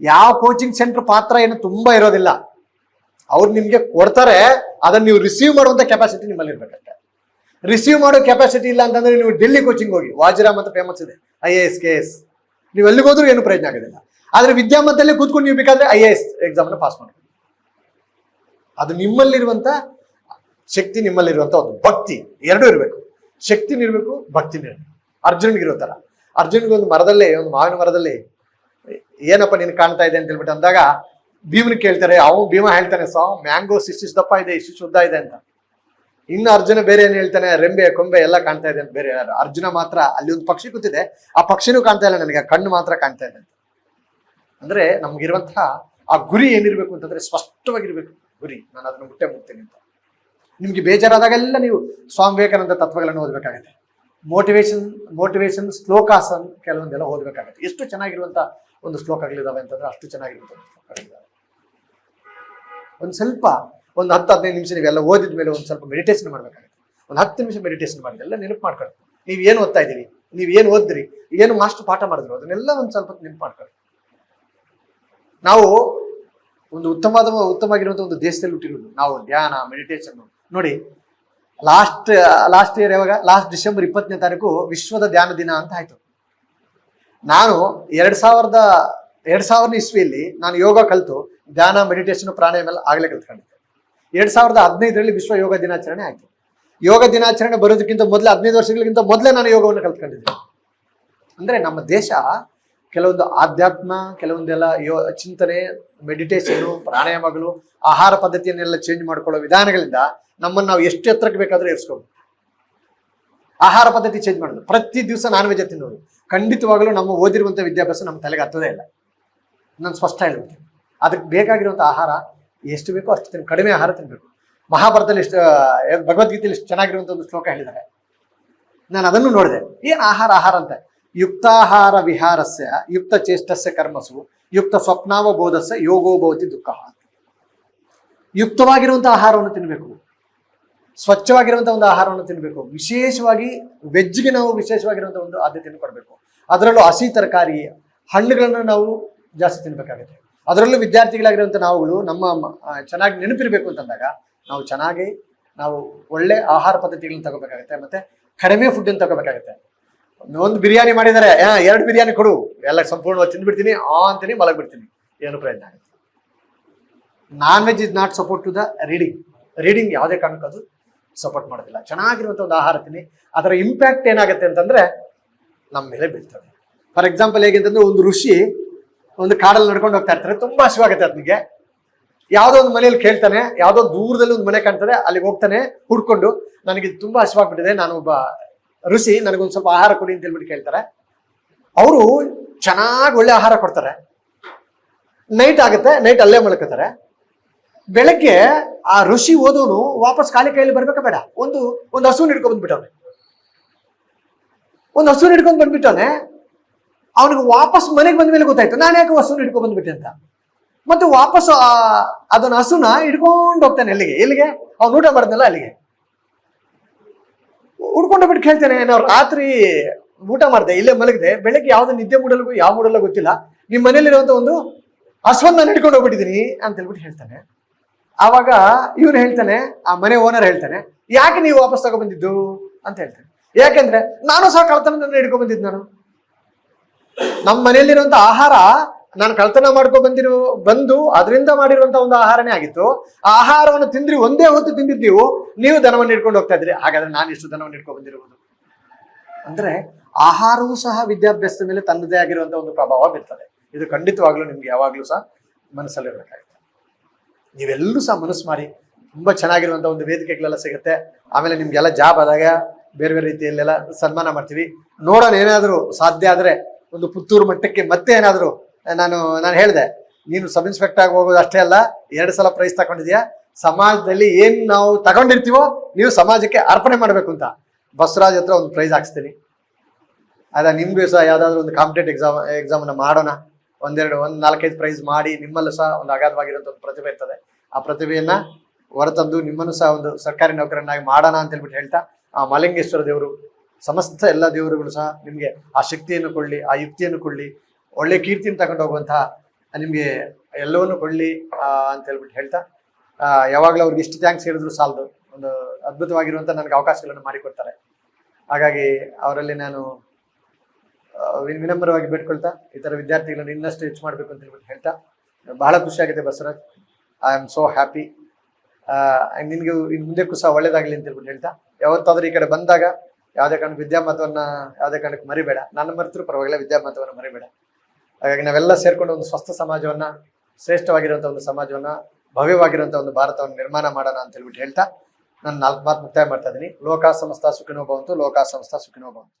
ಯಾವ ಕೋಚಿಂಗ್ ಸೆಂಟರ್ ಪಾತ್ರ ಏನು ತುಂಬಾ ಇರೋದಿಲ್ಲ. ಅವ್ರು ನಿಮ್ಗೆ ಕೊಡ್ತಾರೆ, ಅದನ್ನ ನೀವು ರಿಸೀವ್ ಮಾಡುವಂತ ಕೆಪಾಸಿಟಿ ನಿಮ್ಮಲ್ಲಿ ಇರ್ಬೇಕಷ್ಟೆ. ರಿಸೀವ್ ಮಾಡೋ ಕೆಪಾಸಿಟಿ ಇಲ್ಲ ಅಂತಂದ್ರೆ ನೀವು ಡೆಲ್ಲಿ ಕೋಚಿಂಗ್ ಹೋಗಿ, ವಾಜಿರಾಮ್ ಅಂತ ಫೇಮಸ್ ಇದೆ I A S K S ನೀವು ಎಲ್ಲಿಗೆ ಹೋದ್ರೂ ಏನು ಪ್ರಯೋಜನ ಆಗೋದಿಲ್ಲ. ಆದ್ರೆ ವಿದ್ಯಾಮಂತಲ್ಲೇ ಕೂತ್ಕೊಂಡು ನೀವು ಬೇಕಾದ್ರೆ ಐ ಎ ಎಸ್ ಎಕ್ಸಾಮ್ನ ಪಾಸ್ ಮಾಡಿ ಅದು ನಿಮ್ಮಲ್ಲಿರುವಂತ ಶಕ್ತಿ, ನಿಮ್ಮಲ್ಲಿರುವಂತ ಒಂದು ಭಕ್ತಿ, ಎರಡೂ ಇರಬೇಕು. ಶಕ್ತಿನೂ ಇರಬೇಕು ಭಕ್ತಿನೂ ಇರಬೇಕು. ಅರ್ಜುನ್ಗಿರೋ ಥರ. ಅರ್ಜುನ್ಗೆ ಒಂದು ಮರದಲ್ಲಿ, ಒಂದು ಮಾವಿನ ಮರದಲ್ಲಿ ಏನಪ್ಪ ನೀನು ಕಾಣ್ತಾ ಇದೆ ಅಂತ ಹೇಳ್ಬಿಟ್ಟು ಅಂದಾಗ, ಭೀಮನ್ ಕೇಳ್ತಾರೆ, ಅವನು ಭೀಮ ಹೇಳ್ತಾನೆ ಸಾ ಮ್ಯಾಂಗೋ ಇಷ್ಟಿಷ್ಟು ದಪ್ಪ ಇದೆ ಇಷ್ಟು ಶುದ್ಧ ಇದೆ ಅಂತ. ಇನ್ನು ಅರ್ಜುನ ಬೇರೆ ಏನ್ ಹೇಳ್ತಾನೆ, ರೆಂಬೆ, ಕೊಂಬೆ ಎಲ್ಲ ಕಾಣ್ತಾ ಇದೆ ಅಂತ ಬೇರೆ ಯಾರು ಅರ್ಜುನ ಮಾತ್ರ ಅಲ್ಲಿ ಒಂದು ಪಕ್ಷಿ ಕೂತಿದೆ, ಆ ಪಕ್ಷಿನೂ ಕಾಣ್ತಾ ಇಲ್ಲ ನನಗೆ ಕಣ್ಣು ಮಾತ್ರ ಕಾಣ್ತಾ ಇದೆ ಅಂತ. ಅಂದ್ರೆ ನಮ್ಗಿರುವಂತಹ ಆ ಗುರಿ ಏನಿರ್ಬೇಕು ಅಂತಂದ್ರೆ ಸ್ಪಷ್ಟವಾಗಿರ್ಬೇಕು, ಗುರಿ, ನಾನು ಅದನ್ನ ಮುಟ್ಟೆ ಮುಟ್ತೇನೆ ಅಂತ. ನಿಮ್ಗೆ ಬೇಜಾರಾದಾಗೆಲ್ಲ ನೀವು ಸ್ವಾಮಿ ವಿವೇಕಾನಂದ ತತ್ವಗಳನ್ನು ಓದಬೇಕಾಗುತ್ತೆ. ಮೋಟಿವೇಶನ್ ಮೋಟಿವೇಶನ್ ಸ್ಲೋಕಾಸನ್ ಕೆಲವೊಂದೆಲ್ಲ ಓದಬೇಕಾಗುತ್ತೆ. ಎಷ್ಟು ಚೆನ್ನಾಗಿರುವಂತ ಒಂದು ಶ್ಲೋಕಗಳಿದಾವೆ ಅಂತಂದ್ರೆ ಅಷ್ಟು ಚೆನ್ನಾಗಿರುತ್ತೆ ಒಂದು ಶ್ಲೋಕಗಳಿದಾವೆ ಒಂದು ಸ್ವಲ್ಪ ಒಂದು ಹತ್ತು ಹದಿನೈದು ನಿಮಿಷ ನೀವೆಲ್ಲ ಓದಿದ ಮೇಲೆ ಒಂದು ಸ್ವಲ್ಪ ಮೆಡಿಟೇಷನ್ ಮಾಡ್ಬೇಕಾಗುತ್ತೆ. ಒಂದು ಹತ್ತು ನಿಮಿಷ ಮೆಡಿಟೇಷನ್ ಮಾಡಿ, ಎಲ್ಲ ನೆನಪು ಮಾಡ್ಕೊಳ್ಳಿ. ನೀವು ಏನು ಓದ್ತಾ ಇದ್ದೀರಿ? ನೀವು ಏನು ಓದ್ರಿ ಏನು ಮಾಸ್ಟರ್ ಪಾಠ ಮಾಡಿದ್ರು? ಅದನ್ನೆಲ್ಲ ಒಂದು ಸ್ವಲ್ಪ ನೆನಪು ಮಾಡ್ಕೊಳ್ಳಿ. ನಾವು ಒಂದು ಉತ್ತಮವಾದ ಉತ್ತಮವಾಗಿರುವಂಥ ಒಂದು ದೇಶದಲ್ಲಿ ಹುಟ್ಟಿರೋದು. ನಾವು ಧ್ಯಾನ ಮೆಡಿಟೇಷನ್ ನೋಡಿ ಲಾಸ್ಟ್ ಲಾಸ್ಟ್ ಇಯರ್ ಯಾವಾಗ? ಲಾಸ್ಟ್ ಡಿಸೆಂಬರ್ ಇಪ್ಪತ್ತನೇ ತಾರೀಕು ವಿಶ್ವದ ಧ್ಯಾನ ದಿನ ಅಂತ ಆಯ್ತು. ನಾನು ಎರಡ್ ಸಾವಿರದ ಎರಡ್ ಸಾವಿರದ ಇಸ್ವಿಯಲ್ಲಿ ನಾನು ಯೋಗ ಕಲಿತು, ಧ್ಯಾನ ಮೆಡಿಟೇಷನ್ ಪ್ರಾಣಾಯಾಮ ಎಲ್ಲ ಆಗಲೇ ಕಲ್ತ್ಕೊಂಡಿದ್ದೆ. ಎರಡ್ ಸಾವಿರದ ಹದಿನೈದರಲ್ಲಿ ವಿಶ್ವ ಯೋಗ ದಿನಾಚರಣೆ ಆಯ್ತು. ಯೋಗ ದಿನಾಚರಣೆ ಬರೋದಕ್ಕಿಂತ ಮೊದಲೇ, ಹದಿನೈದು ವರ್ಷಗಳಿಗಿಂತ ಮೊದಲೇ ನಾನು ಯೋಗವನ್ನು ಕಲ್ತ್ಕೊಂಡಿದ್ದೆ. ಅಂದ್ರೆ ನಮ್ಮ ದೇಶ ಕೆಲವೊಂದು ಆಧ್ಯಾತ್ಮ, ಕೆಲವೊಂದೆಲ್ಲ ಯೋ, ಚಿಂತನೆ ಮೆಡಿಟೇಷನ್ ಪ್ರಾಣಾಯಾಮಗಳು, ಆಹಾರ ಪದ್ಧತಿಯನ್ನೆಲ್ಲ ಚೇಂಜ್ ಮಾಡ್ಕೊಳ್ಳೋ ವಿಧಾನಗಳಿಂದ ನಮ್ಮನ್ನು ನಾವು ಎಷ್ಟು ಎತ್ತರಕ್ಕೆ ಬೇಕಾದರೂ ಇರಿಸ್ಕೋಬೇಕು ಆಹಾರ ಪದ್ಧತಿ ಚೇಂಜ್ ಮಾಡೋದು. ಪ್ರತಿ ದಿವಸ ನಾನ್ ವೆಜ್ ತಿನ್ನೋದು. ಖಂಡಿತವಾಗಲೂ ನಮ್ಮ ಓದಿರುವಂಥ ವಿದ್ಯಾಭ್ಯಾಸ ನಮ್ಮ ತಲೆಗೆ ಹತ್ತದೇ ಇಲ್ಲ. ನಾನು ಸ್ಪಷ್ಟ ಹೇಳ್ಬಿಡ್ತೀನಿ ಅದಕ್ಕೆ ಬೇಕಾಗಿರುವಂಥ ಆಹಾರ ಎಷ್ಟು ಬೇಕೋ ಅಷ್ಟು ಕಡಿಮೆ ಆಹಾರ ತಿನ್ನಬೇಕು ಮಹಾಭಾರತದಲ್ಲಿ ಎಷ್ಟು ಭಗವದ್ಗೀತೆಯಲ್ಲಿ ಎಷ್ಟು ಚೆನ್ನಾಗಿರುವಂಥ ಒಂದು ಶ್ಲೋಕ ಹೇಳಿದ್ದಾರೆ. ನಾನು ಅದನ್ನು ನೋಡಿದೆ. ಏನು ಆಹಾರ ಆಹಾರ ಅಂತ. ಯುಕ್ತಾಹಾರ ವಿಹಾರಸ್ಯ, ಯುಕ್ತ ಚೇಷ್ಟಸ್ಯ ಕರ್ಮಸು, ಯುಕ್ತ ಸ್ವಪ್ನಾವಬೋಧಸ್ಯ ಯೋಗೋ ಭವತಿ ದುಃಖ ಯುಕ್ತವಾಗಿರುವಂಥ ಆಹಾರವನ್ನು ತಿನ್ನಬೇಕು ಸ್ವಚ್ಛವಾಗಿರುವಂಥ ಒಂದು ಆಹಾರವನ್ನು ತಿನ್ನಬೇಕು ವಿಶೇಷವಾಗಿ ವೆಜ್ಗೆ ನಾವು ವಿಶೇಷವಾಗಿರುವಂಥ ಒಂದು ಆದ್ಯತೆಯನ್ನು ಕೊಡಬೇಕು. ಅದರಲ್ಲೂ ಹಸಿ ತರಕಾರಿ, ಹಣ್ಣುಗಳನ್ನು ನಾವು ಜಾಸ್ತಿ ತಿನ್ನಬೇಕಾಗುತ್ತೆ ಅದರಲ್ಲೂ ವಿದ್ಯಾರ್ಥಿಗಳಾಗಿರುವಂಥ ನಾವುಗಳು ನಮ್ಮ ಚೆನ್ನಾಗಿ ನೆನಪಿರಬೇಕು ಅಂತಂದಾಗ ನಾವು ಚೆನ್ನಾಗಿ ನಾವು ಒಳ್ಳೆ ಆಹಾರ ಪದ್ಧತಿಗಳನ್ನ ತಗೋಬೇಕಾಗುತ್ತೆ ಮತ್ತೆ ಕಡಿಮೆ ಫುಡ್ ಅನ್ನು ತಗೋಬೇಕಾಗುತ್ತೆ. ಒಂದು ಬಿರಿಯಾನಿ ಮಾಡಿದರೆ ಹಾಂ ಎರಡು ಬಿರಿಯಾನಿ ಕೊಡು. ಎಲ್ಲ ಸಂಪೂರ್ಣವಾಗಿ ತಿಂದ್ಬಿಡ್ತೀನಿ, ಆ ಅಂತೀನಿ ಮಲಗಿಬಿಡ್ತೀನಿ. ಏನು ಪ್ರಯತ್ನ ಆಗುತ್ತೆ. Non veg is not support to the reading reading ಯಾವುದೇ ಕಾರಣಕ್ಕೂ ಅದು ಸಪೋರ್ಟ್ ಮಾಡೋದಿಲ್ಲ. ಚೆನ್ನಾಗಿರುವಂಥ ಒಂದು ಆಹಾರ ತಿನ್ನಿ. ಅದರ ಇಂಪ್ಯಾಕ್ಟ್ ಏನಾಗುತ್ತೆ ಅಂತಂದ್ರೆ ನಮ್ಮ ಮೇಲೆ ಬೀಳ್ತದೆ. ಫಾರ್ ಎಕ್ಸಾಂಪಲ್ ಹೇಗೆಂತಂದ್ರೆ ಒಂದು ಋಷಿ ಒಂದು ಕಾಡಲ್ಲಿ ನಡ್ಕೊಂಡು ಹೋಗ್ತಾ ಇರ್ತಾರೆ. ತುಂಬಾ ಹಸಿವಾಗುತ್ತೆ ಅದನಿಗೆ. ಯಾವುದೋ ಒಂದು ಮನೆಯಲ್ಲಿ ಕೇಳ್ತಾನೆ, ಯಾವುದೋ ದೂರದಲ್ಲಿ ಒಂದು ಮನೆ ಕಾಣ್ತದೆ, ಅಲ್ಲಿಗೆ ಹೋಗ್ತಾನೆ, ಹುಡ್ಕೊಂಡು. ನನಗೆ ತುಂಬಾ ಹಸಿವಾಗ್ಬಿಟ್ಟಿದೆ, ನಾನು ಒಬ್ಬ ಋಷಿ, ನನಗೊಂದು ಸ್ವಲ್ಪ ಆಹಾರ ಕೊಡಿ ಅಂತ ಹೇಳ್ಬಿಟ್ಟು ಕೇಳ್ತಾರೆ. ಅವರು ಚೆನ್ನಾಗಿ ಒಳ್ಳೆ ಆಹಾರ ಕೊಡ್ತಾರೆ. ನೈಟ್ ಆಗುತ್ತೆ ನೈಟ್ ಅಲ್ಲೇ ಮಲ್ಕೋತಾರೆ. ಬೆಳಗ್ಗೆ ಆ ಋಷಿ ಓದೋನು ವಾಪಸ್ ಖಾಲಿ ಕೈಯಲ್ಲಿ ಬರ್ಬೇಕಾ ಬೇಡ. ಒಂದು ಒಂದು ಹಸುವಿನ ಹಿಡ್ಕೊಂಡ್ ಬಂದ್ಬಿಟ್ಟವನೆ. ಒಂದು ಹಸುವಿನ ಹಿಡ್ಕೊಂಡ್ ಬಂದ್ಬಿಟ್ಟವನೆ. ಅವನಿಗೆ ವಾಪಸ್ ಮನೆಗೆ ಬಂದ ಮೇಲೆ ಗೊತ್ತಾಯ್ತು, ನಾನು ಯಾಕೆ ಹಸುನ ಹಿಡ್ಕೊಂಡ್ ಬಂದ್ಬಿಟ್ಟೆ ಅಂತ. ಮತ್ತೆ ವಾಪಸ್ ಅದನ್ನ ಹಸುನ ಹಿಡ್ಕೊಂಡು ಹೋಗ್ತಾನೆ ಎಲ್ಲಿಗೆ? ಎಲ್ಲಿಗೆ? ಅವ್ನು ಊಟ ಮಾಡಿದ್ನಲ್ಲ ಅಲ್ಲಿಗೆ. ಹುಡ್ಕೊಂಡು ಬಿಟ್ಟು ಕೇಳ್ತೇನೆ ನಾವು ರಾತ್ರಿ ಊಟ ಮಾಡಿದೆ, ಇಲ್ಲೇ ಮಲಗಿದೆ. ಬೆಳಗ್ಗೆ ಯಾವ್ದು ನಿದ್ದೆ ಮೂಡಲ್ಗೂ ಯಾವ ಮೂಡಲ್ಲ ಗೊತ್ತಿಲ್ಲ. ನಿಮ್ಮ ಮನೇಲಿರುವಂತ ಒಂದು ಹಸುವನ್ನ ನಾನು ಹಿಡ್ಕೊಂಡು ಹೋಗ್ಬಿಟ್ಟಿದ್ದೀನಿ ಅಂತ ಹೇಳ್ಬಿಟ್ಟು ಹೇಳ್ತಾನೆ. ಆವಾಗ ಇವನು ಹೇಳ್ತಾನೆ, ಆ ಮನೆ ಓನರ್ ಹೇಳ್ತಾನೆ, ಯಾಕೆ ನೀವು ವಾಪಸ್ ತಗೊಬಂದಿದ್ದು? ಅಂತ ಹೇಳ್ತಾನೆ. ಯಾಕೆಂದ್ರೆ ನಾನು ಸಹ ಕಳ್ತನ ಹಿಡ್ಕೊಂಡ್ ಬಂದಿದ್ದು ನಾನು. ನಮ್ಮ ಮನೆಯಲ್ಲಿರುವಂತ ಆಹಾರ ನಾನು ಕಳ್ತನ ಮಾಡ್ಕೊ ಬಂದಿರೋ ಬಂದು ಅದರಿಂದ ಮಾಡಿರುವಂತ ಒಂದು ಆಹಾರನೇ ಆಗಿತ್ತು. ಆ ಆಹಾರವನ್ನು ತಿಂದ್ರಿ, ಒಂದೇ ಹೊತ್ತು ತಿಂದಿದ್ದೀವು ನೀವು ದನವನ್ನು ಹಿಡ್ಕೊಂಡು ಹೋಗ್ತಾ ಇದ್ರಿ. ಹಾಗಾದ್ರೆ ನಾನು ಇಷ್ಟು ದನವನ್ನು ಹಿಡ್ಕೊಂಡು ಬಂದಿರುವುದು ಅಂದ್ರೆ ಆಹಾರವೂ ಸಹ ವಿದ್ಯಾಭ್ಯಾಸದ ಮೇಲೆ ತನ್ನದೇ ಆಗಿರುವಂತಹ ಒಂದು ಪ್ರಭಾವ ಬೀರ್ತದೆ. ಇದು ಖಂಡಿತವಾಗ್ಲೂ ನಿಮ್ಗೆ ಯಾವಾಗ್ಲೂ ಸಹ ಮನಸ್ಸಲ್ಲಿರ್ಬೇಕಾಗುತ್ತೆ ನೀವೆಲ್ಲರೂ ಸಹ ಮನಸ್ಸು ಮಾಡಿ ತುಂಬ ಚೆನ್ನಾಗಿರುವಂಥ ಒಂದು ವೇದಿಕೆಗಳೆಲ್ಲ ಸಿಗುತ್ತೆ. ಆಮೇಲೆ ನಿಮಗೆಲ್ಲ ಜಾಬ್ ಆದಾಗ ಬೇರೆ ಬೇರೆ ರೀತಿಯಲ್ಲೆಲ್ಲ ಸನ್ಮಾನ ಮಾಡ್ತೀವಿ. ನೋಡೋಣ ಏನಾದರೂ ಸಾಧ್ಯ ಆದರೆ ಒಂದು ಪುತ್ತೂರು ಮಟ್ಟಕ್ಕೆ ಮತ್ತೆ ಏನಾದರೂ ನಾನು ನಾನು ಹೇಳಿದೆ. ನೀನು ಸಬ್ ಇನ್ಸ್ಪೆಕ್ಟರ್ ಆಗಿ ಹೋಗೋದು ಅಷ್ಟೇ ಅಲ್ಲ, ಎರಡು ಸಲ ಪ್ರೈಸ್ ತಗೊಂಡಿದ್ಯಾ? ಸಮಾಜದಲ್ಲಿ ಏನು ನಾವು ತಗೊಂಡಿರ್ತೀವೋ ನೀವು ಸಮಾಜಕ್ಕೆ ಅರ್ಪಣೆ ಮಾಡಬೇಕು ಅಂತ. ಬಸವರಾಜ್ ಹತ್ರ ಒಂದು ಪ್ರೈಸ್ ಹಾಕ್ಸ್ತೀನಿ. ಅದ ನಿಮಗೂ ಸಹ ಯಾವುದಾದ್ರೂ ಒಂದು ಕಾಂಪಿಟೇಟಿವ್ ಎಕ್ಸಾಮ್ ಎಕ್ಸಾಮ್ ಅನ್ನ ಮಾಡೋಣ. ಒಂದೆರಡು, ಒಂದ್ ನಾಲ್ಕೈದು ಪ್ರೈಸ್ ಮಾಡಿ ನಿಮ್ಮಲ್ಲೂ ಸಹ ಒಂದು ಅಗಾಧವಾಗಿರುವಂತ ಒಂದು ಪ್ರತಿಭೆ ಇರ್ತದೆ. ಆ ಪ್ರತಿಭೆಯನ್ನ ಹೊರತಂದು ನಿಮ್ಮನ್ನು ಸಹ ಒಂದು ಸರ್ಕಾರಿ ನೌಕರನ್ನಾಗಿ ಮಾಡೋಣ ಅಂತ ಹೇಳ್ಬಿಟ್ಟು ಹೇಳ್ತಾ ಆ ಮಲಿಂಗೇಶ್ವರ ದೇವರು ಸಮಸ್ತ ಎಲ್ಲ ದೇವರುಗಳು ಸಹ ನಿಮ್ಗೆ ಆ ಶಕ್ತಿಯನ್ನು ಕೊಳ್ಳಿ ಆ ಯುಕ್ತಿಯನ್ನು ಕೊಳ್ಳಿ ಒಳ್ಳೆ ಕೀರ್ತಿಯನ್ನು ತಗೊಂಡು ಹೋಗುವಂತಹ ನಿಮ್ಗೆ ಎಲ್ಲವನ್ನು ಕೊಳ್ಳಿ ಅಂತ ಹೇಳ್ಬಿಟ್ಟು ಹೇಳ್ತಾ ಯಾವಾಗಲೂ ಅವ್ರಿಗೆ ಇಷ್ಟು ಥ್ಯಾಂಕ್ಸ್ ಹೇಳಿದ್ರು ಸಾಲದು. ಒಂದು ಅದ್ಭುತವಾಗಿರುವಂಥ ನನಗೆ ಅವಕಾಶಗಳನ್ನು ಮಾಡಿಕೊಡ್ತಾರೆ. ಹಾಗಾಗಿ ಅವರಲ್ಲಿ ನಾನು ವಿನಮ್ರವಾಗಿ ಬೇಡ್ಕೊಳ್ತಾ, ಈ ತರ ವಿದ್ಯಾರ್ಥಿಗಳನ್ನು ಇನ್ನಷ್ಟು ಹೆಚ್ಚು ಮಾಡ್ಬೇಕು ಅಂತ ಹೇಳ್ಬಿಟ್ಟು ಹೇಳ್ತಾ, ಬಹಳ ಖುಷಿಯಾಗಿದೆ Basavaraj. I am so happy ನಿನ್ಗೆ ಇನ್ ಮುಂದೆಕ್ಕೂ ಸಹ ಒಳ್ಳೇದಾಗ್ಲಿ ಅಂತ ಹೇಳ್ಬಿಟ್ಟು ಹೇಳ್ತಾ, ಯಾವತ್ತಾದ್ರೂ ಈ ಕಡೆ ಬಂದಾಗ ಯಾವುದೇ ಕಾರಣಕ್ಕೆ ವಿದ್ಯಾಮತವನ್ನ ಯಾವುದೇ ಕಾರಣಕ್ಕೆ ಮರಿಬೇಡ. ನನ್ನ ಮರೆತರೂ ಪರವಾಗಿಲ್ಲ, ವಿದ್ಯಾಮತವನ್ನ ಮರಿಬೇಡ. ಹಾಗಾಗಿ ನಾವೆಲ್ಲ ಸೇರ್ಕೊಂಡು ಒಂದು ಸ್ವಸ್ಥ ಸಮಾಜವನ್ನ ಶ್ರೇಷ್ಠವಾಗಿರುವಂಥ ಒಂದು ಸಮಾಜವನ್ನ ಭವ್ಯವಾಗಿರುವಂಥ ಒಂದು ಭಾರತವನ್ನು ನಿರ್ಮಾಣ ಮಾಡೋಣ ಅಂತ ಹೇಳ್ಬಿಟ್ಟು ಹೇಳ್ತಾ, ನಾನು ನಾಲ್ಕು ಮಾತು ಮುಕ್ತಾಯ ಮಾಡ್ತಾ ಇದ್ದೀನಿ. ಲೋಕ ಸಂಸ್ಥಾ ಸುಖಿನೋ ಭವಂತು ಲೋಕ ಸಂಸ್ಥಾ ಸುಖಿನೋ ಭವಂತು.